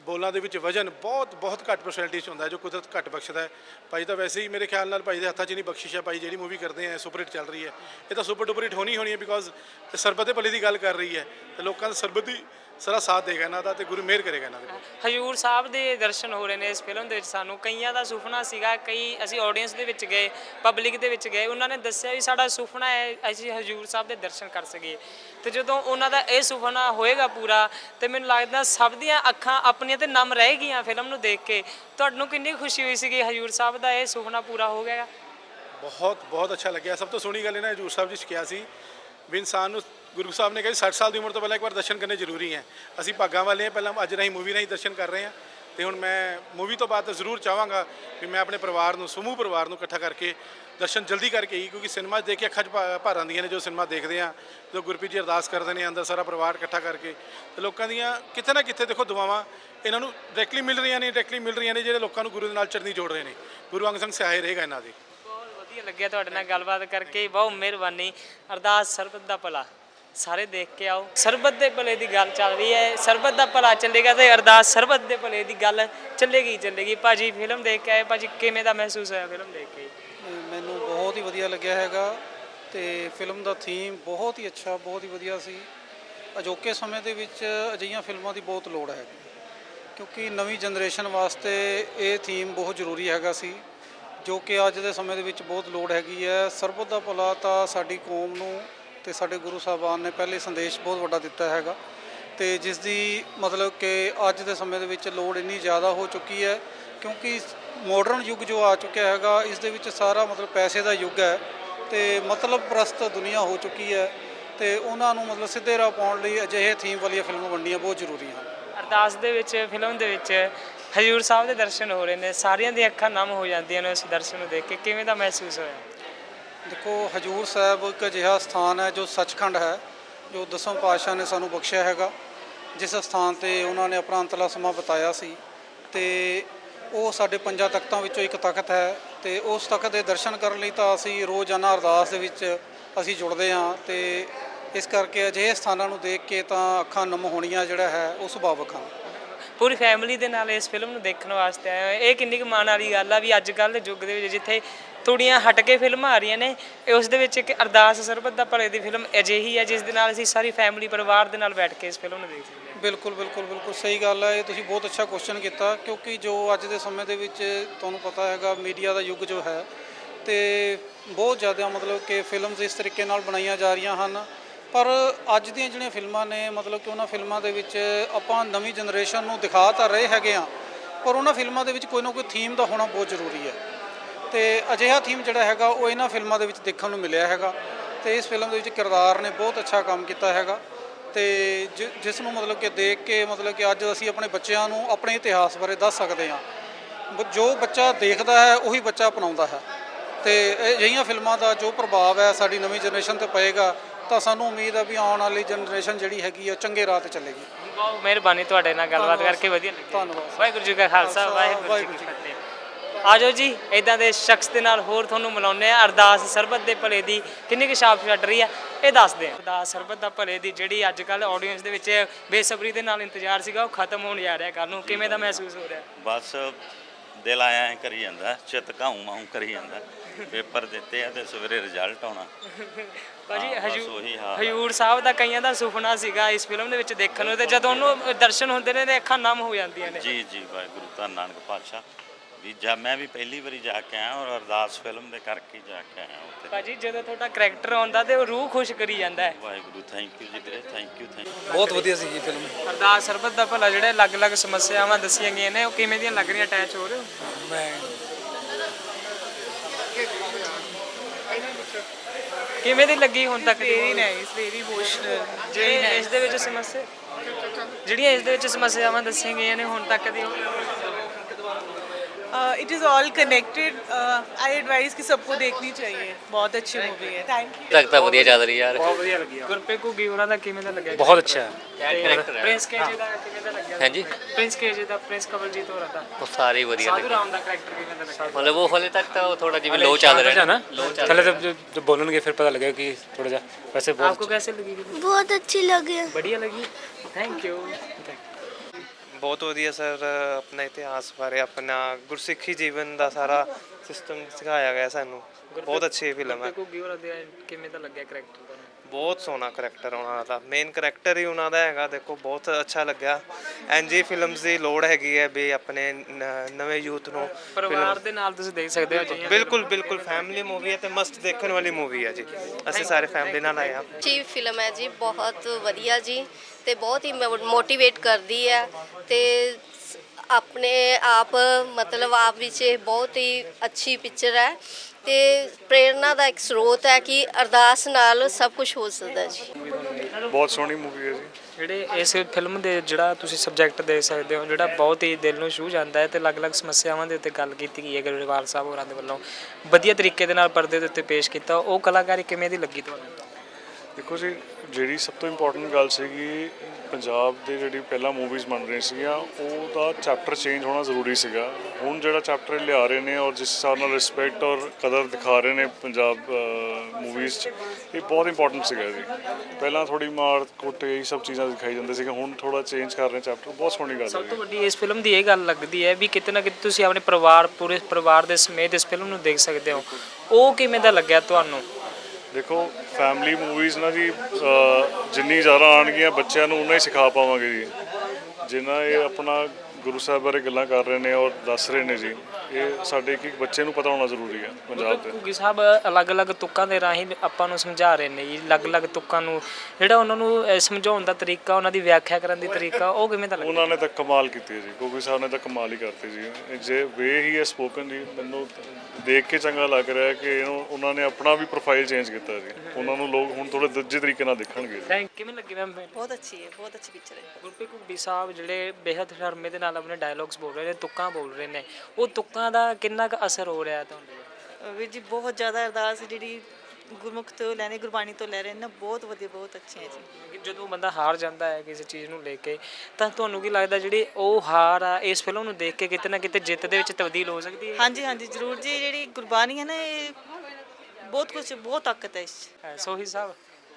ਬੋਲਾਂ ਦੇ ਵਿੱਚ ਵਜਨ ਬਹੁਤ ਬਹੁਤ ਘੱਟ ਪਰਸੈਂਟੇਜ 'ਚ ਹੁੰਦਾ ਜੋ ਕੁਦਰਤ ਘੱਟ ਬਖਸ਼ਦਾ ਹੈ। ਭਾਈ ਤਾਂ ਵੈਸੇ ਹੀ ਮੇਰੇ ਖਿਆਲ ਨਾਲ ਭਾਈ ਦੇ ਹੱਥਾਂ 'ਚ ਨਹੀਂ ਬਖਸ਼ਿਸ਼ ਹੈ, ਭਾਈ ਜਿਹੜੀ ਮੂਵੀ ਕਰਦੇ ਆ ਸੁਪਰ ਹਿੱਟ ਚੱਲ ਰਹੀ ਹੈ। ਇਹ ਤਾਂ ਸੁਪਰ ਡੁਪਰ ਹਿੱਟ ਹੋਣੀ ਹੋਣੀ ਹੈ ਬਿਕੋਜ਼ ਸਰਬਤ ਦੇ ਭਲੇ ਦੀ ਗੱਲ ਕਰ ਰਹੀ ਹੈ। ਤੇ ਲੋਕਾਂ ਦਾ ਸਰਬਤ ਦੀ ਸਾਰਾ ਸਾਥ ਦੇਗਾ ਇਹਨਾਂ ਦਾ ਤੇ ਗੁਰੂ ਮਿਹਰ ਕਰੇਗਾ ਇਹਨਾਂ ਦੇ ਉੱਪਰ। ਹਜੂਰ ਸਾਹਿਬ ਦੇ ਦਰਸ਼ਨ ਹੋ ਰਹੇ ਨੇ ਇਸ ਫਿਲਮ ਦੇ ਵਿੱਚ ਸਾਨੂੰ। ਕਈਆਂ ਦਾ ਸੁਪਨਾ ਸੀਗਾ ਕਈ ਅਸੀਂ ਆਡੀਅנס ਦੇ ਵਿੱਚ ਗਏ ਪਬਲਿਕ ਦੇ ਵਿੱਚ ਗਏ। ਉਹਨਾਂ ਨੇ ਦੱਸਿਆ ਵੀ ਸਾਡਾ ਸੁਪਨਾ ਹੈ ਅਸੀਂ ਹਜੂਰ ਸਾਹਿਬ ਦੇ ਦਰਸ਼ਨ ਕਰ ਸਕੀਏ। ਤੇ ਜਦੋਂ ਉਹਨਾਂ ਦਾ ਇਹ ਸੁਪਨਾ ਹੋਏਗਾ ਪੂਰਾ ਤੇ ਮੈਨੂੰ ਲੱਗਦਾ ਸਭ ਦੀਆਂ ਅੱਖਾਂ ਆਪਣੀਆਂ ਤੇ ਨਮ ਰਹਿ ਗਈਆਂ ਫਿਲਮ ਨੂੰ ਦੇਖ ਕੇ। ਤੁਹਾਨੂੰ ਕਿੰਨੀ ਖੁਸ਼ੀ ਹੋਈ ਸੀਗੀ ਹਜੂਰ ਸਾਹਿਬ ਦਾ ਇਹ ਸੁਪਨਾ ਪੂਰਾ ਹੋ ਗਿਆ? ਬਹੁਤ ਬਹੁਤ ਅੱਛਾ ਲੱਗਿਆ। ਸਭ ਤੋਂ ਸੋਹਣੀ ਗੱਲ ਇਹਨਾਂ ਹਜੂਰ ਸਾਹਿਬ ਜੀ ਸਿੱਖਿਆ ਸੀ ਵੀ ਇਨਸਾਨ ਨੂੰ ਗੁਰੂ ਸਾਹਿਬ ਨੇ ਕਿਹਾ ਸੀ 60 ਸਾਲ ਦੀ ਉਮਰ ਤੋਂ ਪਹਿਲਾਂ ਇੱਕ ਵਾਰ ਦਰਸ਼ਨ ਕਰਨੇ ਜ਼ਰੂਰੀ ਹੈ। ਅਸੀਂ ਭਾਗਾਂ ਵਾਲੇ ਹਾਂ, ਪਹਿਲਾਂ ਅੱਜ ਨਹੀਂ ਮੂਵੀ ਰਾਹੀਂ ਦਰਸ਼ਨ ਕਰ ਰਹੇ ਹਾਂ। ਤੇ ਹੁਣ ਮੈਂ ਮੂਵੀ ਤੋਂ ਬਾਅਦ ਜ਼ਰੂਰ ਚਾਹਾਂਗਾ ਕਿ ਮੈਂ ਆਪਣੇ ਪਰਿਵਾਰ ਨੂੰ, ਸਮੂਹ ਪਰਿਵਾਰ ਨੂੰ ਇਕੱਠਾ ਕਰਕੇ ਦਰਸ਼ਨ ਜਲਦੀ ਕਰਕੇ ਹੀ, ਕਿਉਂਕਿ ਸਿਨੇਮਾ ਦੇਖ ਕੇ ਅੱਖਾਂ 'ਚ ਭਾ- ਭਰ ਆਉਂਦੀਆਂ ਨੇ ਜੋ ਸਿਨੇਮਾ ਦੇਖਦੇ ਆ ਜੋ ਗੁਰਪ੍ਰੀਤ ਜੀ ਅਰਦਾਸ ਕਰਦੇ ਨੇ, ਅੰਦਰ ਸਾਰਾ ਪਰਿਵਾਰ ਇਕੱਠਾ ਕਰਕੇ, ਤੇ ਲੋਕਾਂ ਦੀਆਂ ਕਿਤੇ ਨਾ ਕਿਤੇ ਦੇਖੋ ਦੁਆਵਾਂ ਇਹਨਾਂ ਨੂੰ ਡਾਇਰੈਕਟਲੀ ਮਿਲ ਰਹੀਆਂ ਨੇ ਡਾਇਰੈਕਟਲੀ ਮਿਲ ਰਹੀਆਂ ਨੇ, ਜਿਹੜੇ ਲੋਕਾਂ ਨੂੰ ਗੁਰੂ ਦੇ ਨਾਲ ਚੜਨੀ ਜੋੜ ਰਹੇ ਨੇ। ਗੁਰੂ ਅੰਗਦ ਸਿੰਘ ਸਿਆਏ ਰਹੇਗਾ ਇਹਨਾਂ ਦੇ। ਬਹੁਤ ਵਧੀਆ ਲੱਗਿਆ ਤੁਹਾਡੇ ਨਾਲ ਗੱਲਬਾਤ ਕਰਕੇ, ਬਹੁਤ ਮਿਹਰਬਾਨੀ। ਅਰਦਾਸ ਸਰਬਤ ਦਾ ਭਲਾ। ਸਾਰੇ ਦੇਖ ਕੇ ਆਓ। ਸਰਬਤ ਦੇ ਭਲੇ ਦੀ ਗੱਲ ਚੱਲ ਰਹੀ ਹੈ। ਸਰਬਤ ਦਾ ਭਲਾ ਚੱਲੇਗਾ ਤੇ ਅਰਦਾਸ ਸਰਬਤ ਦੇ ਭਲੇ ਦੀ ਗੱਲ ਚੱਲੇਗੀ ਹੀ ਚੱਲੇਗੀ। ਭਾਜੀ ਫਿਲਮ ਦੇਖ ਕੇ ਆਏ। ਭਾਜੀ ਕਿਵੇਂ ਦਾ ਮਹਿਸੂਸ ਹੋਇਆ ਫਿਲਮ ਦੇਖ ਕੇ? ਮੈਨੂੰ ਬਹੁਤ ਹੀ ਵਧੀਆ ਲੱਗਿਆ ਹੈਗਾ ਤੇ ਫਿਲਮ ਦਾ ਥੀਮ ਬਹੁਤ ਹੀ ਅੱਛਾ, ਬਹੁਤ ਹੀ ਵਧੀਆ ਸੀ। ਅਜੋਕੇ ਸਮੇਂ ਦੇ ਵਿੱਚ ਅਜਿਹੀਆਂ ਫਿਲਮਾਂ ਦੀ ਬਹੁਤ ਲੋੜ ਹੈ। ਕਿਉਂਕਿ ਨਵੀਂ ਜਨਰੇਸ਼ਨ ਵਾਸਤੇ ਇਹ ਥੀਮ ਬਹੁਤ ਜ਼ਰੂਰੀ ਹੈਗਾ ਸੀ, ਜੋ ਕਿ ਅੱਜ ਦੇ ਸਮੇਂ ਦੇ ਵਿੱਚ ਬਹੁਤ ਲੋੜ ਹੈਗੀ ਹੈ। ਸਰਬਤ ਦਾ ਭਲਾ ਤਾਂ ਸਾਡੀ ਕੌਮ ਨੂੰ ਤੇ ਸਾਡੇ ਗੁਰੂ ਸਾਹਿਬਾਨ ਨੇ ਪਹਿਲੇ ਸੰਦੇਸ਼ ਬਹੁਤ ਵੱਡਾ ਦਿੱਤਾ ਹੈਗਾ ਤੇ ਜਿਸ ਦੀ ਮਤਲਬ ਕਿ ਅੱਜ ਦੇ ਸਮੇਂ ਦੇ ਵਿੱਚ ਲੋੜ ਇੰਨੀ ਜ਼ਿਆਦਾ ਹੋ ਚੁੱਕੀ ਹੈ, ਕਿਉਂਕਿ ਮਾਡਰਨ ਯੁੱਗ ਜੋ ਆ ਚੁੱਕਿਆ ਹੈਗਾ ਇਸ ਦੇ ਵਿੱਚ ਸਾਰਾ ਮਤਲਬ ਪੈਸੇ ਦਾ ਯੁੱਗ ਹੈ ਤੇ ਮਤਲਬ ਪ੍ਰਸਤ ਦੁਨੀਆ ਹੋ ਚੁੱਕੀ ਹੈ ਤੇ ਉਹਨਾਂ ਨੂੰ ਮਤਲਬ ਸਿੱਧੇ ਰਾਹ ਪਾਉਣ ਲਈ ਅਜਿਹੇ ਥੀਮ ਵਾਲੀਆਂ ਫਿਲਮਾਂ ਬਣਨੀਆਂ ਬਹੁਤ ਜ਼ਰੂਰੀ ਹਨ। ਅਰਦਾਸ ਦੇ ਵਿੱਚ, ਫਿਲਮ ਦੇ ਵਿੱਚ ਹਜੂਰ ਸਾਹਿਬ ਦੇ ਦਰਸ਼ਨ ਹੋ ਰਹੇ ਨੇ, ਸਾਰਿਆਂ ਦੀਆਂ ਅੱਖਾਂ ਨਮ ਹੋ ਜਾਂਦੀਆਂ ਨੇ ਉਸ ਦਰਸ਼ਨ ਨੂੰ ਦੇਖ ਕੇ, ਕਿਵੇਂ ਦਾ ਮਹਿਸੂਸ ਹੋਇਆ? ਦੇਖੋ, ਹਜੂਰ ਸਾਹਿਬ ਇੱਕ ਅਜਿਹਾ ਸਥਾਨ ਹੈ ਜੋ ਸੱਚਖੰਡ ਹੈ, ਜੋ ਦਸਮ ਪਾਤਸ਼ਾਹ ਨੇ ਸਾਨੂੰ ਬਖਸ਼ਿਆ ਹੈਗਾ, ਜਿਸ ਸਥਾਨ ਤੇ ਉਹਨਾਂ ਨੇ ਆਪਣਾ ਅੰਤਲਾ ਸਮਾਂ ਬਿਤਾਇਆ ਸੀ ਤੇ ਉਹ ਸਾਡੇ ਪੰਜਾਂ ਤਖਤਾਂ ਵਿੱਚੋਂ ਇੱਕ ਤਖਤ ਹੈ ਤੇ ਉਸ ਤਖਤ ਦੇ ਦਰਸ਼ਨ ਕਰਨ ਲਈ ਤਾਂ ਅਸੀਂ ਰੋਜ਼ਾਨਾ ਅਰਦਾਸ ਦੇ ਵਿੱਚ ਅਸੀਂ ਜੁੜਦੇ ਹਾਂ ਤੇ ਇਸ ਕਰਕੇ ਅਜਿਹੇ ਸਥਾਨਾਂ ਨੂੰ ਦੇਖ ਕੇ ਤਾਂ ਅੱਖਾਂ ਨਮ ਹੋਣੀਆਂ ਜਿਹੜਾ ਹੈ, ਉਹ ਸੁਭਾਵਕ ਹਨ। ਪੂਰੀ ਫੈਮਿਲੀ ਦੇ ਨਾਲ ਇਸ ਫਿਲਮ ਨੂੰ ਦੇਖਣ ਵਾਸਤੇ ਆਏ ਹੋ ਇਹ ਕਿੰਨੀ ਕੁ ਮਾਣ ਵਾਲੀ ਗੱਲ ਆ ਵੀ ਅੱਜ ਕੱਲ੍ਹ ਦੇ ਯੁੱਗ ਦੇ ਵਿੱਚ ਜਿੱਥੇ ਥੋੜੀਆਂ ਹਟ ਕੇ ਫਿਲਮਾਂ ਆ ਰਹੀਆਂ ਨੇ, ਇਹ ਉਸ ਦੇ ਵਿੱਚ ਇੱਕ ਅਰਦਾਸ ਸਰਬਤ ਦਾ ਭਲੇ ਦੀ ਫਿਲਮ ਅਜਿਹੀ ਹੈ ਜਿਸ ਦੇ ਨਾਲ ਅਸੀਂ ਸਾਰੀ ਫੈਮਿਲੀ ਪਰਿਵਾਰ ਦੇ ਨਾਲ ਬੈਠ ਕੇ ਇਸ ਫਿਲਮ ਨੂੰ ਦੇਖ ਸਕਦੇ ਹਾਂ। ਬਿਲਕੁਲ ਬਿਲਕੁਲ ਬਿਲਕੁਲ ਸਹੀ ਗੱਲ ਹੈ ਇਹ ਤੁਸੀਂ ਬਹੁਤ ਅੱਛਾ ਕੁਐਸਚਨ ਕੀਤਾ, ਕਿਉਂਕਿ ਜੋ ਅੱਜ ਦੇ ਸਮੇਂ ਦੇ ਵਿੱਚ ਤੁਹਾਨੂੰ ਪਤਾ ਹੈਗਾ ਮੀਡੀਆ ਦਾ ਯੁੱਗ ਜੋ ਹੈ, ਤੇ ਬਹੁਤ ਜ਼ਿਆਦਾ ਮਤਲਬ ਕਿ ਫਿਲਮਸ ਇਸ ਤਰੀਕੇ ਨਾਲ ਬਣਾਈਆਂ ਜਾ ਰਹੀਆਂ ਹਨ। ਪਰ ਅੱਜ ਦੀਆਂ ਜਿਹੜੀਆਂ ਫਿਲਮਾਂ ਨੇ, ਮਤਲਬ ਕਿ ਉਹਨਾਂ ਫਿਲਮਾਂ ਦੇ ਵਿੱਚ ਆਪਾਂ ਨਵੀਂ ਜਨਰੇਸ਼ਨ ਨੂੰ ਦਿਖਾ ਤਾਂ ਰਹੇ ਹੈਗੇ ਆ ਪਰ ਉਹਨਾਂ ਫਿਲਮਾਂ ਦੇ ਵਿੱਚ ਕੋਈ ਨਾ ਕੋਈ ਥੀਮ ਦਾ ਹੋਣਾ ਬਹੁਤ ਜ਼ਰੂਰੀ ਹੈ। ਤੇ ਅਜਿਹਾ ਥੀਮ ਜਿਹੜਾ ਹੈਗਾ, ਉਹ ਇਹਨਾਂ ਫਿਲਮਾਂ ਦੇ ਵਿੱਚ ਦੇਖਣ ਨੂੰ ਮਿਲਿਆ ਹੈਗਾ ਤੇ ਇਸ ਫਿਲਮ ਦੇ ਵਿੱਚ ਕਿਰਦਾਰ ਨੇ ਬਹੁਤ ਅੱਛਾ ਕੰਮ ਕੀਤਾ ਹੈਗਾ ਤੇ ਜਿਸ ਨੂੰ ਮਤਲਬ ਕਿ ਦੇਖ ਕੇ ਮਤਲਬ ਕਿ ਅੱਜ ਅਸੀਂ ਆਪਣੇ ਬੱਚਿਆਂ ਨੂੰ ਆਪਣੇ ਇਤਿਹਾਸ ਬਾਰੇ ਦੱਸ ਸਕਦੇ ਹਾਂ। ਬ- ਜੋ ਬੱਚਾ ਦੇਖਦਾ ਹੈ, ਉਹੀ ਬੱਚਾ ਅਪਣਾਉਂਦਾ ਹੈ। ਤੇ ਅਜਿਹੀਆਂ ਫਿਲਮਾਂ ਦਾ ਜੋ ਪ੍ਰਭਾਵ ਹੈ ਸਾਡੀ ਨਵੀਂ ਜਨਰੇਸ਼ਨ ਤੇ ਪਏਗਾ ਤਾਂ ਸਾਨੂੰ ਉਮੀਦ ਹੈ ਵੀ ਆਉਣ ਵਾਲੀ ਜਨਰੇਸ਼ਨ ਜਿਹੜੀ ਹੈਗੀ ਉਹ ਚੰਗੇ ਰਾਹ ਤੇ ਚੱਲੇਗੀ। ਬਹੁਤ ਮਿਹਰਬਾਨੀ ਤੁਹਾਡੇ ਨਾਲ ਗੱਲਬਾਤ ਕਰਕੇ ਵਧੀਆ ਲੱਗਿਆ ਧੰਨਵਾਦ। ਵਾਹਿਗੁਰੂ ਜੀ ਕਾ ਖਾਲਸਾ ਵਾਹਿਗੁਰੂ ਜੀ ਕੀ ਫਤਿਹ। ਆਜੋ ਜੀ ਇਦਾਂ ਦੇ ਸ਼ਖਸ ਦੇ ਨਾਲ ਹੋਰ ਤੁਹਾਨੂੰ ਮਿਲਾਉਂਦੇ ਆ ਅਰਦਾਸ ਸਰਬਤ ਦੇ ਭਲੇ ਦੀ ਕਿੰਨੀ ਕੁ ਛਾਪ ਛੱਡ ਰਹੀ ਆ ਇਹ ਦੱਸਦੇ ਆ ਅਰਦਾਸ ਸਰਬਤ ਦਾ ਭਲੇ ਦੀ ਜਿਹੜੀ ਅੱਜ ਕੱਲ ਆਡੀਅנס ਦੇ ਵਿੱਚ ਬੇਸਬਰੀ ਦੇ ਨਾਲ ਇੰਤਜ਼ਾਰ ਸੀਗਾ ਉਹ ਖਤਮ ਹੋਣ ਜਾ ਰਿਹਾ ਕੱਲ ਨੂੰ। ਕਿਵੇਂ ਦਾ ਮਹਿਸੂਸ ਹੋ ਰਿਹਾ? ਬਸ ਦਿਲ ਆਇਆ ਐਂ ਕਰੀ ਜਾਂਦਾ ਚਿੱਤ ਘਾਉ ਮਾਉ ਕਰੀ ਜਾਂਦਾ। ਪੇਪਰ ਦਿੱਤੇ ਆ ਤੇ ਸਵੇਰੇ ਰਿਜ਼ਲਟ ਆਉਣਾ। ਭਾਜੀ ਹਾਂ, ਬਸ ਹਜੂਰ ਉਹੀ ਹਾਲ ਆ। ਹਜੂਰ ਸਾਹਿਬ ਦਾ ਕਈਆਂ ਦਾ ਸੁਪਨਾ ਸੀਗਾ ਇਸ ਫਿਲਮ ਦੇ ਵਿੱਚ ਦੇਖਣ ਨੂੰ ਤੇ ਜਦੋਂ ਉਹਨੂੰ ਦਰਸ਼ਨ ਹੁੰਦੇ ਨੇ ਤੇ ਅੱਖਾਂ ਨਮ ਹੋ ਜਾਂਦੀਆਂ ਨੇ। ਜੀ ਜੀ ਵਾਹਿਗੁਰੂ ਧੰਨ ਨਾਨਕ ਪਾਤਸ਼ਾਹ। ਵੀ ਜਾ ਮੈਂ ਵੀ ਪਹਿਲੀ ਵਾਰੀ ਜਾ ਕੇ ਆਇਆ ਔਰ ਅਰਦਾਸ ਫਿਲਮ ਦੇ ਕਰਕੇ ਜਾ ਕੇ ਆਇਆ ਉੱਥੇ। ਭਾਜੀ ਜਦੋਂ ਤੁਹਾਡਾ ਕਰੈਕਟਰ ਆਉਂਦਾ ਤੇ ਉਹ ਰੂਹ ਖੁਸ਼ ਕਰੀ ਜਾਂਦਾ ਹੈ। ਵਾਹਿਗੁਰੂ ਥੈਂਕ ਯੂ ਜੀ ਵੀਰੇ ਥੈਂਕ ਯੂ ਥੈਂਕ ਯੂ ਬਹੁਤ ਵਧੀਆ ਸੀ ਜੀ ਫਿਲਮ ਅਰਦਾਸ ਸਰਬਤ ਦਾ ਭਲਾ ਜਿਹੜੇ ਅਲੱਗ-ਅਲੱਗ ਸਮੱਸਿਆਵਾਂ ਦੱਸੀਆਂ ਗਈਆਂ ਨੇ ਉਹ ਕਿਵੇਂ ਦੀਆਂ ਲੱਗ ਰਹੀਆਂ ਅਟੈਚ ਹੋ ਰਹੇ ਹੋ? ਮੈਂ ਕਿਵੇਂ ਦੀ ਲੱਗੀ ਹੁਣ ਤੱਕ ਵੈਰੀ ਨਾਈਸ ਵੈਰੀ ਇਮੋਸ਼ਨਲ ਜਿਹੜੇ ਇਸ ਦੇ ਵਿੱਚ ਸਮੱਸਿਆ ਜਿਹੜੀਆਂ ਇਸ ਦੇ ਵਿੱਚ ਸਮੱਸਿਆਵਾਂ ਦੱਸੀਆਂ ਗਈਆਂ ਨੇ ਹੁਣ ਤੱਕ ਦੀ it is all connected I advise कि सबको देखनी चाहिए बहुत अच्छी मूवी है थैंक यू ਤੱਕ ਤਾਂ ਵਧੀਆ ਚੱਲ ਰਹੀ ਯਾਰ ਗੁਰਪ੍ਰੀਤ ਘੁੱਗੀ ਉਹਨਾਂ ਦਾ ਕਿਵੇਂ ਦਾ ਲੱਗਿਆ ਬਹੁਤ ਅੱਛਾ ਹੈ ਤੇ ਪ੍ਰਿੰਸ ਕੇਜੇ ਦਾ ਕਿਵੇਂ ਦਾ ਲੱਗਿਆ ਹਾਂਜੀ ਪ੍ਰਿੰਸ ਕੇਜੇ ਦਾ ਪ੍ਰਿੰਸ ਕਵਲਜੀਤ ਹੋਰਾਂ ਦਾ ਉਹ ਸਾਰੇ ਹੀ ਵਧੀਆ ਸਾਧੂ ਲੱਗੇ ਰਾਮ ਦਾ ਕਰੈਕਟਰ ਕਿਵੇਂ ਦਾ ਲੱਗਿਆ ਮਤਲਬ ਉਹ ਹਲੇ ਤੱਕ ਤਾਂ ਥੋੜਾ ਜਿਵੇਂ ਲੋ ਚੱਲ ਰਿਹਾ ਨਾ ਲੋ ਚੱਲ थले ਰਿਹਾ जब जब बोलेंगे फिर पता लगेगा कि थोड़ा जा वैसे बहुत आपको कैसे लगी बहुत अच्छी लगे बढ़िया लगी थैंक यू ਬਹੁਤ ਵਧੀਆ ਸਰ ਆਪਣਾ ਇਤਿਹਾਸ ਬਾਰੇ ਆਪਣਾ ਗੁਰਸਿੱਖੀ ਜੀਵਨ ਦਾ ਸਾਰਾ ਸਿਸਟਮ ਸਿਖਾਇਆ ਗਿਆ ਸਾਨੂੰ ਬਹੁਤ ਅੱਛੀ ਫਿਲਮ ਹੈ ਘੁੱਗੀ ਹੋਰਾਂ ਦੇ ਕਿਵੇਂ ਦਾ ਲੱਗਿਆ ਕਰੈਕਟਰ ਤੁਹਾਨੂੰ ਬਹੁਤ ਸੋਹਣਾ ਕਰੈਕਟਰ ਉਹਨਾਂ ਦਾ। ਮੇਨ ਕਰੈਕਟਰ ਹੀ ਉਹਨਾਂ ਦਾ ਹੈਗਾ। ਦੇਖੋ ਬਹੁਤ ਅੱਛਾ ਲੱਗਿਆ। ਐਨਜੀ ਫਿਲਮਸ ਦੀ ਲੋੜ ਹੈਗੀ ਹੈ ਵੀ ਆਪਣੇ ਨ- ਨਵੇਂ ਯੂਥ ਨੂੰ ਪਰਿਵਾਰ ਦੇ ਨਾਲ ਤੁਸੀਂ ਦੇਖ ਸਕਦੇ ਹੋ ਜੀ ਬਿਲਕੁਲ ਬਿਲਕੁਲ। ਫੈਮਿਲੀ ਮੂਵੀ ਹੈ ਤੇ ਮਸਤ ਦੇਖਣ ਵਾਲੀ ਮੂਵੀ ਹੈ ਜੀ। ਅਸੀਂ ਸਾਰੇ ਫੈਮਿਲੀ ਨਾਲ ਆਏ ਹਾਂ। ਅੱਛੀ ਫਿਲਮ ਹੈ ਜੀ। ਬਹੁਤ ਵਧੀਆ ਜੀ ਤੇ ਬਹੁਤ ਹੀ ਮੋਟੀਵੇਟ ਕਰਦੀ ਹੈ ਤੇ ਸ- ਆਪਣੇ ਆਪ ਮਤਲਬ ਆਪ ਵਿੱਚ ਇਹ ਬਹੁਤ ਹੀ ਅੱਛੀ ਪਿਕਚਰ ਹੈ। ਤੇ ਪ੍ਰੇਰਣਾ ਦਾ ਇੱਕ ਸਰੋਤ ਹੈ ਕਿ ਅਰਦਾਸ ਨਾਲ ਸਭ ਕੁਝ ਹੋ ਸਕਦਾ ਹੈ ਜੀ। ਬਹੁਤ ਸੋਹਣੀ ਮੂਵੀ ਹੈ ਜੀ। ਜਿਹੜੇ ਇਸ ਫਿਲਮ ਦੇ ਜਿਹੜਾ ਤੁਸੀਂ ਸਬਜੈਕਟ ਦੇ ਸਕਦੇ ਹੋ ਜਿਹੜਾ ਬਹੁਤ ਹੀ ਦਿਲ ਨੂੰ ਛੂਹ ਜਾਂਦਾ ਹੈ ਤੇ ਅਲੱਗ-ਅਲੱਗ ਸਮੱਸਿਆਵਾਂ ਦੇ ਉੱਤੇ ਗੱਲ ਕੀਤੀ ਗਈ ਹੈ ਗਰੇਵਾਲ ਸਾਹਿਬ ਹੋਰਾਂ ਦੇ ਵੱਲੋਂ। ਵਧੀਆ ਤਰੀਕੇ ਦੇ ਨਾਲ ਪਰਦੇ ਦੇ ਉੱਤੇ ਪੇਸ਼ ਕੀਤਾ। ਉਹ ਕਲਾਕਾਰੀ ਕਿਵੇਂ ਦੀ ਲੱਗੀ ਤੁਹਾਨੂੰ? ਦੇਖੋ ਜੀ ਜਿਹੜੀ ਸਭ ਤੋਂ ਇੰਪੋਰਟੈਂਟ ਗੱਲ ਸੀਗੀ ਪੰਜਾਬ ਦੇ ਜਿਹੜੀ ਪਹਿਲਾਂ ਮੂਵੀਜ਼ ਬਣ ਰਹੀਆਂ ਸੀਗੀਆਂ ਉਹਦਾ ਚੈਪਟਰ ਚੇਂਜ ਹੋਣਾ ਜ਼ਰੂਰੀ ਸੀਗਾ। ਹੁਣ ਜਿਹੜਾ ਚੈਪਟਰ ਲਿਆ ਰਹੇ ਨੇ ਔਰ ਜਿਸ ਹਿਸਾਬ ਨਾਲ ਰਿਸਪੈਕਟ ਔਰ ਕਦਰ ਦਿਖਾ ਰਹੇ ਨੇ ਪੰਜਾਬ ਮੂਵੀਜ਼ 'ਚ ਇਹ ਬਹੁਤ ਇੰਪੋਰਟੈਂਟ ਸੀਗਾ ਜੀ। ਪਹਿਲਾਂ ਥੋੜੀ ਮਾਰ ਕੁੱਟੇ ਇਹ ਸਭ ਚੀਜ਼ਾਂ ਦਿਖਾਈ ਜਾਂਦੇ ਸੀਗੇ ਹੁਣ ਥੋੜਾ ਚੇਂਜ ਕਰ ਰਹੇ ਚੈਪਟਰ ਬਹੁਤ ਸੋਹਣੀ ਗੱਲ ਸਭ ਹੈ ਤੋਂ ਵੱਡੀ ਇਸ ਫਿਲਮ ਦੀ ਇਹ ਗੱਲ ਲੱਗਦੀ ਹੈ ਵੀ ਕਿਤੇ ਨਾ ਕਿਤੇ ਤੁਸੀਂ ਆਪਣੇ ਪਰਿਵਾਰ ਪੂਰੇ ਪਰਿਵਾਰ ਦੇ ਸਮੇਤ ਇਸ ਫਿਲਮ ਨੂੰ ਦੇਖ ਸਕਦੇ ਹੋ। ਉਹ ਕਿਵੇਂ ਦਾ ਲੱਗਿਆ ਤੁਹਾਨੂੰ? ਦੇਖੋ ਫੈਮਿਲੀ ਮੂਵੀਜ਼ ਨਾ ਜੀ ਜਿੰਨੀ ਜ਼ਿਆਦਾ ਆਣਗੀਆਂ ਬੱਚਿਆਂ ਨੂੰ ਉਨਾ ਹੀ ਸਿਖਾ ਪਾਵਾਂਗੇ ਜੀ। ਜਿੰਨਾ ਇਹ ਆਪਣਾ ਗੁਰੂ ਸਾਹਿਬ ਬਾਰੇ ਗੱਲਾਂ ਕਰ ਰਹੇ ਨੇ ਔਰ ਦੱਸ ਰਹੇ ਨੇ ਜੀ। ਇਹ ਸਾਡੇ ਇੱਕ ਇੱਕ ਬੱਚੇ ਨੂੰ ਪਤਾ ਹੋਣਾ ਜ਼ਰੂਰੀ ਹੈ ਪੰਜਾਬ ਦੇ ਘੁੱਗੀ ਸਾਹਿਬ ਅਲੱਗ-ਅਲੱਗ ਤੁਕਾਂ ਦੇ ਰਾਹੀਂ ਆਪਾਂ ਨੂੰ ਸਮਝਾ ਰਹੇ ਨੇ ਜੀ ਅਲੱਗ-ਅਲੱਗ ਤੁਕਾਂ ਨੂੰ। ਜਿਹੜਾ ਉਹਨਾਂ ਨੂੰ ਅਹ, ਸਮਝਾਉਣ ਦਾ ਤਰੀਕਾ ਉਹਨਾਂ ਦੀ ਵਿਆਖਿਆ ਕਰਨ ਦੀ ਤਰੀਕਾ ਉਹ ਕਿਵੇਂ ਦਾ ਲੱਗਿਆ ਉਹਨਾਂ ਨੇ ਤਾਂ ਕਮਾਲ ਕੀਤੀ ਹੈ ਜੀ ਗੋਗੀ ਸਾਹਿਬ ਨੇ ਤਾਂ ਕਮਾਲ ਹੀ ਕਰਤੀ ਜੀ। ਇਹ ਜੇ ਵੇ ਹੀ ਹੈ ਸਪੋਕਨ ਜੀ ਮੈਨੂੰ ਦੇਖ ਕੇ ਚੰਗਾ ਲੱਗ ਰਿਹਾ ਹੈ ਕਿ ਇਹਨੂੰ ਉਹਨਾਂ ਨੇ ਆਪਣਾ ਵੀ ਪ੍ਰੋਫਾਈਲ ਚੇਂਜ ਕੀਤਾ ਜੀ। ਉਹਨਾਂ ਨੂੰ ਲੋਕ ਹੁਣ ਥੋੜੇ ਦੂਜੇ ਤਰੀਕੇ ਨਾਲ ਦੇਖਣਗੇ ਜੀ। ਥੈਂਕ ਕਿਵੇਂ ਲੱਗੀ ਮੈਮ ਬਹੁਤ ਅੱਛੀ ਹੈ ਬਹੁਤ ਅੱਛੀ ਪਿਕਚਰ ਹੈ। ਗੁਰਪ੍ਰੀਤ ਘੁੱਗੀ ਸਾਹਿਬ ਜਿਹੜੇ ਬੇਹੱਦ ਸ਼ਰਮੇ ਦੇ ਨਾਲ ਆਪਣੇ ਡਾਇਲੌਗਸ ਬੋਲ ਰਹੇ ਨੇ ਤੁਕਾਂ ਬੋਲ ਰਹੇ ਨੇ ਉਹ ਤੁਕਾਂ ਦਾ ਕਿੰਨਾ ਕੁ ਅਸਰ ਹੋ ਰਿਹਾ ਤੁਹਾਨੂੰ ਵੀਰ ਜੀ ਬਹੁਤ ਜ਼ਿਆਦਾ ਅਰਦਾਸ ਜਿਹੜੀ ਗੁਰਮੁਖ ਤੋਂ ਲੈਣੇ ਗੁਰਬਾਣੀ ਤੋਂ ਲੈ ਰਹੇ ਨੇ ਨਾ ਬਹੁਤ ਵਧੀਆ ਬਹੁਤ ਅੱਛੇ ਹੈ ਜੀ। ਕਿ ਜਦੋਂ ਬੰਦਾ ਹਾਰ ਜਾਂਦਾ ਹੈ ਕਿਸੇ ਚੀਜ਼ ਨੂੰ ਲੈ ਕੇ ਤਾਂ ਤੁਹਾਨੂੰ ਕੀ ਲੱਗਦਾ ਜਿਹੜੀ ਉਹ ਹਾਰ ਆ ਇਸ ਫਿਲਮ ਨੂੰ ਦੇਖ ਕੇ ਕਿਤੇ ਨਾ ਕਿਤੇ ਜਿੱਤ ਦੇ ਵਿੱਚ ਤਬਦੀਲ ਹੋ ਸਕਦੀ ਹੈ? ਹਾਂਜੀ ਹਾਂਜੀ ਜ਼ਰੂਰ ਜੀ ਜਿਹੜੀ ਗੁਰਬਾਣੀ ਹੈ ਨਾ ਇਹ ਬਹੁਤ ਕੁਝ ਬਹੁਤ ਤਾਕਤ ਹੈ ਇਸ 'ਚ। ਸੋਹੀ ਸਾਹਿਬ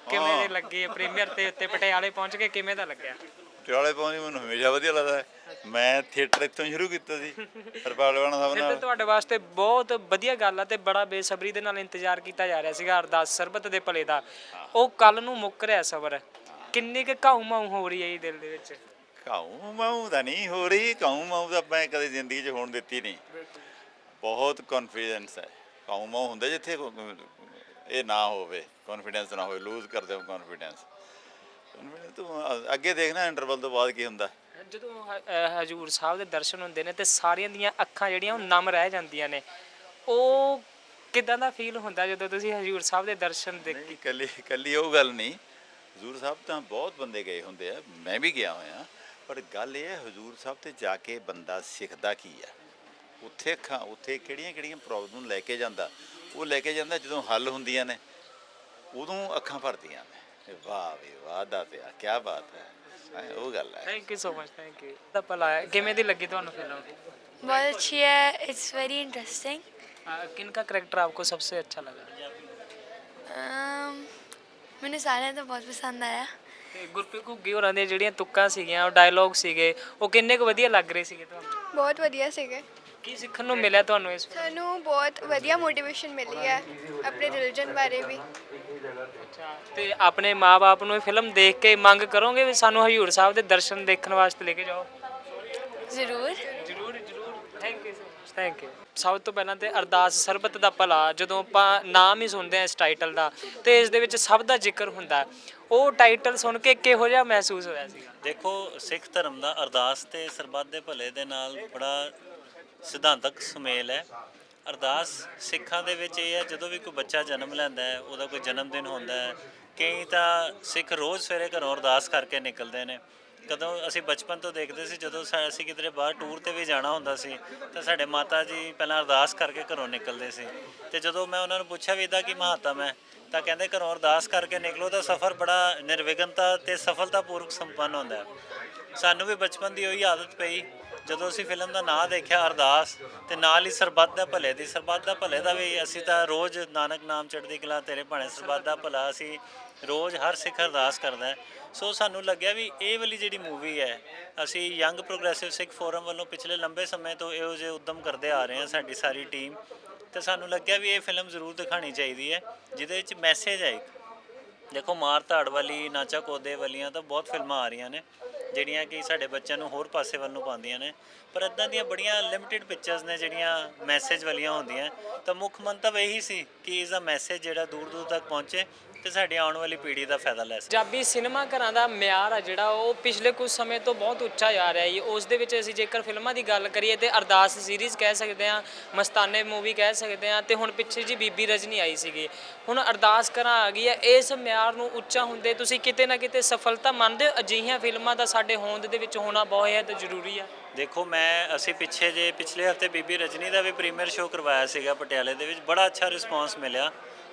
ਕਿਵੇਂ ਦੇ ਲੱਗੇ ਪ੍ਰੀਮੀਅਰ ਤੇ ਉੱਤੇ ਪਟਿਆਲੇ ਪਹੁੰਚ ਕੇ ਕਿਵੇਂ ਦਾ ਲੱਗਿਆ? ਪਟਿਆਲੇ ਪਹੁੰਚ ਮੈਨੂੰ ਹਮੇਸ਼ਾ ਵਧੀਆ ਲੱਗਦਾ ਹੈ। ਮੈਂ ਥੀਏਟਰ ਇੱਥੋਂ ਸ਼ੁਰੂ ਕੀਤਾ ਸੀ ਹਰਪਾਲਵਾਨਾ ਸਾਹਿਬ ਫਿਰ ਤਾਂ ਨਾਲ। ਤੁਹਾਡੇ ਵਾਸਤੇ ਬਹੁਤ ਵਧੀਆ ਗੱਲ ਆ ਤੇ ਬੜਾ ਬੇਸਬਰੀ ਦੇ ਨਾਲ ਇੰਤਜ਼ਾਰ ਕੀਤਾ ਜਾ ਰਿਹਾ ਸੀਗਾ ਅਰਦਾਸ ਸਰਬਤ ਦੇ ਭਲੇ ਦਾ। ਉਹ ਕੱਲ ਨੂੰ ਮੁੱਕ ਰਿਹਾ ਸਬਰ। ਕਿੰਨੀ ਕੁ ਘਾਉ ਮਾਉ ਹੋ ਰਹੀ ਹੈ ਜੀ ਦਿਲ ਦੇ ਵਿੱਚ? ਕਾਉ ਮਾਉ ਤਾਂ ਨਹੀਂ ਹੋ ਰਹੀ ਕਾਉ ਮਾਉ ਤਾਂ ਮੈਂ ਕਦੇ ਜ਼ਿੰਦਗੀ 'ਚ ਹੋਣ ਦਿੱਤੀ ਨਹੀਂ। ਬਹੁਤ ਕੌਨਫੀਡੈਂਸ ਹੈ। ਕਾਉ ਮਾਉ ਹੁੰਦਾ ਜਿੱਥੇ ਕੋ- ਇਹ ਨਾ ਹੋਵੇ ਕੌਨਫੀਡੈਂਸ ਨਾ ਹੋਵੇ ਲੂਜ਼ ਕਰਦੇ ਹੋ ਕੌਨਫੀਡੈਂਸ ਤੂੰ ਅੱਗੇ ਦੇਖਣਾ ਇੰਟਰਵਲ ਤੋਂ ਬਾਅਦ ਕੀ ਹੁੰਦਾ। ਜਦੋਂ ਹ- ਹਜੂਰ ਸਾਹਿਬ ਦੇ ਦਰਸ਼ਨ ਹੁੰਦੇ ਨੇ ਤੇ ਸਾਰਿਆਂ ਦੀਆਂ ਅੱਖਾਂ ਜਿਹੜੀਆਂ ਉਹ ਨਮ ਰਹਿ ਜਾਂਦੀਆਂ ਨੇ। ਉਹ ਕਿਦਾਂ ਦਾ ਫੀਲ ਹੁੰਦਾ ਜਦੋਂ ਤੁਸੀਂ ਹਜੂਰ ਸਾਹਿਬ ਦੇ ਦਰਸ਼ਨ ਦੇਖ? ਨਹੀਂ ਕੱਲੀ ਕੱਲੀ ਉਹ ਗੱਲ ਨਹੀਂ। ਹਜ਼ੂਰ ਸਾਹਿਬ ਤਾਂ ਬਹੁਤ ਬੰਦੇ ਗਏ ਹੁੰਦੇ ਆ ਮੈਂ ਵੀ ਗਿਆ ਹੋਇਆ। ਪਰ ਗੱਲ ਇਹ ਹੈ ਹਜ਼ੂਰ ਸਾਹਿਬ ਤੇ ਜਾ ਕੇ ਬੰਦਾ ਸਿੱਖਦਾ ਕੀ ਆ? ਉੱਥੇ ਅੱਖਾਂ ਉੱਥੇ ਕਿਹੜੀਆਂ ਕਿਹੜੀਆਂ ਪ੍ਰੋਬਲਮ ਲੈ ਕੇ ਜਾਂਦਾ? ਉਹ ਲੈ ਕੇ ਜਾਂਦਾ ਜਦੋਂ ਹੱਲ ਹੁੰਦੀਆਂ ਨੇ ਉਦੋਂ ਅੱਖਾਂ ਭਰਦੀਆਂ ਨੇ। ਵਾਹ ਵੀ ਵਾਹ ਦਾ ਤੇ ਕੀ ਬਾਤ ਹੈ ਐਂ ਉਹ ਗੱਲ ਹੈ thank you so much thank you ਤਾਂ ਭਲਾ ਹੈ। ਕਿਵੇਂ ਦੀ ਲੱਗੀ ਤੁਹਾਨੂੰ ਫਿਲਮ बहुत अच्छी है इट्स वेरी इंटरेस्टिंग किनका करेक्टर आपको सबसे अच्छा लगा मैंने सारे तो बहुत पसंद आया ਤੇ ਗੁਰਪ੍ਰੀਤ ਘੁੱਗੀ ਹੋਰਾਂ ਦੀਆਂ ਜਿਹੜੀਆਂ ਤੁੱਕਾਂ ਸੀਗੀਆਂ ਉਹ ਡਾਇਲੌਗ ਸੀਗੇ ਉਹ ਕਿੰਨੇ ਕੁ ਵਧੀਆ ਲੱਗ ਰਹੇ ਸੀਗੇ ਤੁਹਾਨੂੰ ਬਹੁਤ ਵਧੀਆ ਸੀਗੇ ਕੀ ਸਿੱਖਣ ਨੂੰ ਮਿਲਿਆ ਤੁਹਾਨੂੰ ਇਸ film ਸਾਨੂੰ ਬਹੁਤ ਵਧੀਆ ਮੋਟੀਵੇਸ਼ਨ ਮਿਲੀ ਹੈ ਆਪਣੇ ਰਿਲੀਜਨ ਬਾਰੇ ਵੀ ਅੱਛਾ ਤੇ ਆਪਣੇ ਮਾਪੇ ਨੂੰ ਇਹ ਫਿਲਮ ਦੇਖ ਕੇ ਮੰਗ ਕਰੋਗੇ ਵੀ ਸਾਨੂੰ ਹਜੂਰ ਸਾਹਿਬ ਦੇ ਦਰਸ਼ਨ ਦੇਖਣ ਵਾਸਤੇ ਲੈ ਕੇ ਜਾਓ? ਜ਼ਰੂਰ। ਜਰੂਰ ਜਰੂਰ। Thank you so much thank you ਸਭ ਤੋਂ ਪਹਿਲਾਂ ਤੇ ਅਰਦਾਸ ਸਰਬਤ ਦਾ ਭਲਾ ਜਦੋਂ ਆਪਾਂ ਨਾਮ ਹੀ ਸੁਣਦੇ ਆ ਇਸ ਟਾਈਟਲ ਦਾ ਤੇ ਇਸ ਦੇ ਵਿੱਚ ਸਭ ਦਾ ਜ਼ਿਕਰ ਹੁੰਦਾ। ਉਹ ਟਾਈਟਲ ਸੁਣ ਕੇ ਕਿਹੋ ਜਿਹਾ ਮਹਿਸੂਸ ਹੋਇਆ ਸੀਗਾ? ਦੇਖੋ ਸਿੱਖ ਧਰਮ ਦਾ ਅਰਦਾਸ ਤੇ ਸਰਬੱਤ ਦੇ ਭਲੇ ਦੇ ਨਾਲ ਬੜਾ ਸਿਧਾਂਤਕ ਸੁਮੇਲ ਹੈ। ਅਰਦਾਸ ਸਿੱਖਾਂ ਦੇ ਵਿੱਚ ਇਹ ਹੈ, ਜਦੋਂ ਵੀ ਕੋਈ ਬੱਚਾ ਜਨਮ ਲੈਂਦਾ ਹੈ, ਉਹਦਾ ਕੋਈ ਜਨਮ ਦਿਨ ਹੁੰਦਾ ਹੈ, ਕਈ ਤਾਂ ਸਿੱਖ ਰੋਜ਼ ਸਵੇਰੇ ਘਰੋਂ ਅਰਦਾਸ ਕਰਕੇ ਨਿਕਲਦੇ ਨੇ। ਕਦੋਂ ਅਸੀਂ ਬਚਪਨ ਤੋਂ ਦੇਖਦੇ ਸੀ, ਜਦੋਂ ਸਾ- ਅਸੀਂ ਕਿਧਰੇ ਬਾਹਰ ਟੂਰ ਤੇ ਵੀ ਜਾਣਾ ਹੁੰਦਾ ਸੀ, ਤਾਂ ਸਾਡੇ ਮਾਤਾ ਜੀ ਪਹਿਲਾਂ ਅਰਦਾਸ ਕਰਕੇ ਘਰੋਂ ਨਿਕਲਦੇ ਸੀ। ਤੇ ਜਦੋਂ ਮੈਂ ਉਹਨਾਂ ਨੂੰ ਪੁੱਛਿਆ ਵੀ ਇਹਦਾ ਕੀ ਮਹਾਤਮ ਹੈ, ਤਾਂ ਕਹਿੰਦੇ ਘਰੋਂ ਅਰਦਾਸ ਕਰਕੇ ਨਿਕਲੋ ਤਾਂ ਸਫ਼ਰ ਬੜਾ ਨਿਰਵਿਘਨਤਾ ਤੇ ਸਫਲਤਾਪੂਰਵਕ ਸੰਪੰਨ ਹੁੰਦਾ ਹੈ। ਸਾਨੂੰ ਵੀ ਬਚਪਨ ਦੀ ਉਹੀ ਆਦਤ ਪਈ ਜਦੋਂ ਅਸੀਂ ਫਿਲਮ ਦਾ ਨਾਂ ਦੇਖਿਆ ਅਰਦਾਸ, ਤੇ ਨਾਲ ਹੀ ਸਰਬੱਤ ਦਾ ਭਲੇ ਦੀ, ਸਰਬੱਤ ਦਾ ਭਲੇ ਦਾ ਵੀ ਅਸੀਂ ਤਾਂ ਰੋਜ਼ ਨਾਨਕ ਨਾਮ ਚੜ੍ਹਦੀ ਕਲਾ ਤੇਰੇ ਭਾਣੇ, ਸਰਬੱਤ ਦਾ ਭਲਾ ਅਸੀਂ ਰੋਜ਼ ਹਰ ਸਿੱਖ ਅਰਦਾਸ ਕਰਦਾ ਸੋ ਸਾਨੂੰ ਲੱਗਿਆ ਵੀ ਇਹ ਵਾਲੀ ਜਿਹੜੀ ਮੂਵੀ ਹੈ, ਅਸੀਂ ਯੰਗ ਪ੍ਰੋਗਰੈਸਿਵ ਸਿੱਖ ਫੋਰਮ ਵੱਲੋਂ ਪਿਛਲੇ ਲੰਬੇ ਸਮੇਂ ਤੋਂ ਇਹੋ ਜਿਹੇ ਉਦਮ ਕਰਦੇ ਆ ਰਹੇ ਹਾਂ ਸਾਡੀ ਸਾਰੀ ਟੀਮ ਤੇ ਸਾਨੂੰ ਲੱਗਿਆ ਵੀ ਇਹ ਫਿਲਮ ਜ਼ਰੂਰ ਦਿਖਾਣੀ ਚਾਹੀਦੀ ਹੈ, ਜਿਹਦੇ ਵਿੱਚ ਮੈਸੇਜ ਹੈ ਇੱਕ। ਦੇਖੋ ਮਾਰ ਧਾੜ ਵਾਲੀ ਨਾਚਾ ਕੋਦੇ ਵਾਲੀਆਂ ਤਾਂ ਬਹੁਤ ਫਿਲਮਾਂ ਆ ਰਹੀਆਂ ਨੇ। ਜਿਹੜੀਆਂ ਕਿ ਸਾਡੇ ਬੱਚਿਆਂ ਨੂੰ ਹੋਰ ਪਾਸੇ ਵੱਲ ਨੂੰ ਪਾਉਂਦੀਆਂ ਨੇ। ਪਰ ਇਦਾਂ ਦੀਆਂ ਬੜੀਆਂ ਲਿਮਟਿਡ ਪਿਕਚਰਸ ਨੇ ਜਿਹੜੀਆਂ ਮੈਸੇਜ ਵਾਲੀਆਂ ਹੁੰਦੀਆਂ। ਤਾਂ ਮੁੱਖ ਮੰਤਵ ਇਹੀ ਸੀ ਕਿ ਇਸ ਦਾ ਮੈਸੇਜ ਜਿਹੜਾ ਦੂਰ ਦੂਰ ਤੱਕ ਪਹੁੰਚੇ ਤੇ ਸਾਡੀ ਆਉਣ ਵਾਲੀ ਪੀੜ੍ਹੀ ਦਾ ਫਾਇਦਾ ਲੈ ਸਕੇ। ਪੰਜਾਬੀ ਸਿਨੇਮਾ ਘਰਾਂ ਦਾ ਮਿਆਰ ਆ ਜਿਹੜਾ ਉਹ ਪਿਛਲੇ ਕੁਝ ਸਮੇਂ ਤੋਂ ਬਹੁਤ ਉੱਚਾ ਜਾ ਰਿਹਾ ਹੈ ਉਸ ਦੇ ਵਿੱਚ ਅਸੀਂ ਜੇਕਰ ਫਿਲਮਾਂ ਦੀ ਗੱਲ ਕਰੀਏ ਤੇ ਅਰਦਾਸ ਸੀਰੀਜ਼ ਕਹਿ ਸਕਦੇ ਹਾਂ, ਮਸਤਾਨੇ ਮੂਵੀ ਕਹਿ ਸਕਦੇ ਹਾਂ ਤੇ ਹੁਣ ਪਿੱਛੇ ਜੀ ਬੀਬੀ ਰਜਨੀ ਆਈ ਸੀਗੀ। ਹੁਣ ਅਰਦਾਸ ਘਰਾਂ ਆ ਗਈ ਹੈ, ਇਸ ਮਿਆਰ ਨੂੰ ਉੱਚਾ ਹੁੰਦੇ ਤੁਸੀਂ ਕਿਤੇ ਨਾ ਕਿਤੇ ਸਫਲਤਾ ਮੰਨਦੇ ਹੋ? ਅਜਿਹੀਆਂ ਫਿਲਮਾਂ ਦਾ ਸਾਡੇ ਹੋਂਦ ਦੇ ਵਿੱਚ ਹੋਣਾ ਬਹੁਤ ਹੈ ਤੇ ਜ਼ਰੂਰੀ ਆ। ਦੇਖੋ, ਮੈਂ ਅਸੀਂ ਪਿੱਛੇ ਜੇ ਪਿਛਲੇ ਹਫ਼ਤੇ ਬੀਬੀ ਰਜਨੀ ਦਾ ਵੀ ਪ੍ਰੀਮੀਅਰ ਸ਼ੋਅ ਕਰਵਾਇਆ ਸੀਗਾ ਪਟਿਆਲੇ ਦੇ ਵਿੱਚ, ਬੜਾ ਅੱਛਾ ਰਿਸਪਾਂਸ ਮਿਲਿਆ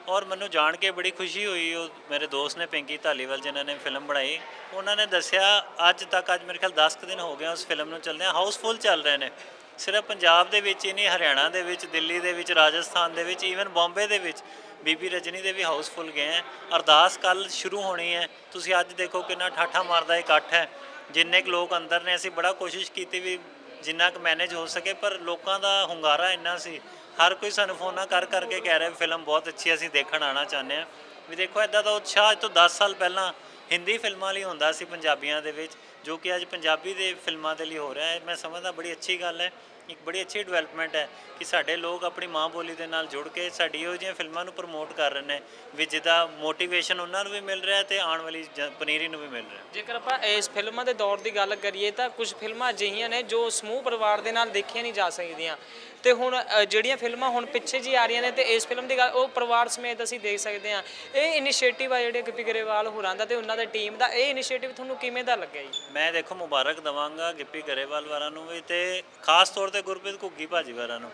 ਔਰ ਮੈਨੂੰ ਜਾਣ ਕੇ ਬੜੀ ਖੁਸ਼ੀ ਹੋਈ। ਉਹ ਮੇਰੇ ਦੋਸਤ ਨੇ, ਪਿੰਕੀ ਧਾਲੀਵਾਲ ਜਿਨ੍ਹਾਂ ਨੇ ਫਿਲਮ ਬਣਾਈ, ਉਹਨਾਂ ਨੇ ਦੱਸਿਆ, ਅੱਜ ਤੱਕ, ਅੱਜ ਮੇਰੇ ਖਿਆਲ 10 ਕੁ ਦਿਨ ਹੋ ਗਏ ਉਸ ਫਿਲਮ ਨੂੰ ਚੱਲਦਿਆਂ ਹਾਊਸਫੁੱਲ ਚੱਲ ਰਹੇ ਨੇ। ਸਿਰਫ ਪੰਜਾਬ ਦੇ ਵਿੱਚ ਹੀ ਨਹੀਂ, ਹਰਿਆਣਾ ਦੇ ਵਿੱਚ, ਦਿੱਲੀ ਦੇ ਵਿੱਚ, ਰਾਜਸਥਾਨ ਦੇ ਵਿੱਚ ਈਵਨ ਬੰਬੇ ਦੇ ਵਿੱਚ ਬੀਬੀ ਰਜਨੀ ਦੇ ਵੀ ਹਾਊਸਫੁੱਲ ਗਏ ਹੈ ਅਰਦਾਸ ਕੱਲ ਸ਼ੁਰੂ ਹੋਣੀ ਹੈ। ਤੁਸੀਂ ਅੱਜ ਦੇਖੋ ਕਿੰਨਾ ਠਾਠਾ ਮਾਰਦਾ ਇਕੱਠ ਹੈ। ਜਿੰਨੇ ਕੁ ਲੋਕ ਅੰਦਰ ਨੇ ਅਸੀਂ ਬੜਾ ਕੋਸ਼ਿਸ਼ ਕੀਤੀ ਵੀ ਜਿੰਨਾ ਕੁ ਮੈਨੇਜ ਹੋ ਸਕੇ ਪਰ ਲੋਕਾਂ ਦਾ ਹੁੰਗਾਰਾ ਇੰਨਾ ਸੀ। ਹਰ ਕੋਈ ਸਾਨੂੰ ਫੋਨਾਂ ਕਰ ਕਰਕੇ ਕਹਿ ਰਿਹਾ ਵੀ ਫਿਲਮ ਬਹੁਤ ਅੱਛੀ ਹੈ, ਅਸੀਂ ਦੇਖਣ ਆਉਣਾ ਚਾਹੁੰਦੇ ਹਾਂ। ਵੀ ਦੇਖੋ ਇਦਾਂ ਦਾ ਉਤਸ਼ਾਹ ਅੱਜ ਤੋਂ 10 ਸਾਲ ਪਹਿਲਾਂ ਹਿੰਦੀ ਫਿਲਮਾਂ ਲਈ ਹੁੰਦਾ ਸੀ ਪੰਜਾਬੀਆਂ ਦੇ ਵਿੱਚ ਜੋ ਕਿ ਅੱਜ ਪੰਜਾਬੀ ਦੇ ਫਿਲਮਾਂ ਦੇ ਲਈ ਹੋ ਰਿਹਾ ਹੈ। ਮੈਂ ਸਮਝਦਾ ਬੜੀ ਅੱਛੀ ਗੱਲ ਹੈ। ਇੱਕ ਬੜੀ ਅੱਛੀ ਡਿਵੈਲਪਮੈਂਟ ਹੈ ਕਿ ਸਾਡੇ ਲੋਕ ਆਪਣੀ ਮਾਂ ਬੋਲੀ ਦੇ ਨਾਲ ਜੁੜ ਕੇ ਸਾਡੀ ਇਹੋ ਜਿਹੀਆਂ ਫਿਲਮਾਂ ਨੂੰ ਪ੍ਰਮੋਟ ਕਰ ਰਹੇ ਨੇ ਵੀ ਜਿਹਦਾ ਮੋਟੀਵੇਸ਼ਨ ਉਹਨਾਂ ਨੂੰ ਵੀ ਮਿਲ ਰਿਹਾ ਤੇ ਆਉਣ ਵਾਲੀ ਜ- ਪਨੀਰੀ ਨੂੰ ਵੀ ਮਿਲ ਰਿਹਾ। ਜੇਕਰ ਆਪਾਂ ਇਸ ਫਿਲਮਾਂ ਦੇ ਦੌਰ ਦੀ ਗੱਲ ਕਰੀਏ ਤਾਂ ਕੁਝ ਫਿਲਮਾਂ ਅਜਿਹੀਆਂ ਨੇ ਜੋ ਸਮੂਹ ਪਰਿਵਾਰ ਦੇ ਨਾਲ ਦੇਖੀਆਂ ਨਹੀਂ ਜਾ ਸਕਦੀਆਂ। ਤੇ ਹੁਣ ਅ, ਜਿਹੜੀਆਂ ਫਿਲਮਾਂ ਹੁਣ ਪਿੱਛੇ ਜੀ ਆ ਰਹੀਆਂ ਨੇ ਤੇ ਇਸ ਫਿਲਮ ਦੀ ਗੱਲ ਉਹ ਪਰਿਵਾਰ ਸਮੇਤ ਅਸੀਂ ਦੇਖ ਸਕਦੇ ਹਾਂ। ਇਹ ਇਨੀਸ਼ੀਏਟਿਵ ਆ ਜਿਹੜੇ ਗਿੱਪੀ ਗਰੇਵਾਲ ਹੋਰਾਂ ਦਾ ਤੇ ਉਹਨਾਂ ਦੀ ਟੀਮ ਦਾ ਇਹ ਇਨੀਸ਼ੀਏਟਿਵ ਤੁਹਾਨੂੰ ਕਿਵੇਂ ਦਾ ਲੱਗਿਆ ਜੀ? ਮੈਂ ਦੇਖੋ ਮੁਬਾਰਕ ਦਵਾਂਗਾ ਗਿੱਪੀ ਗਰੇਵਾਲ ਵਾਰਾਂ ਨੂੰ ਵੀ ਤੇ ਖਾਸ ਤੌਰ ਤੇ ਗੁਰਪ੍ਰੀਤ ਘੁੱਗੀ ਭਾਜੀ ਵਾਰਾਂ ਨੂੰ।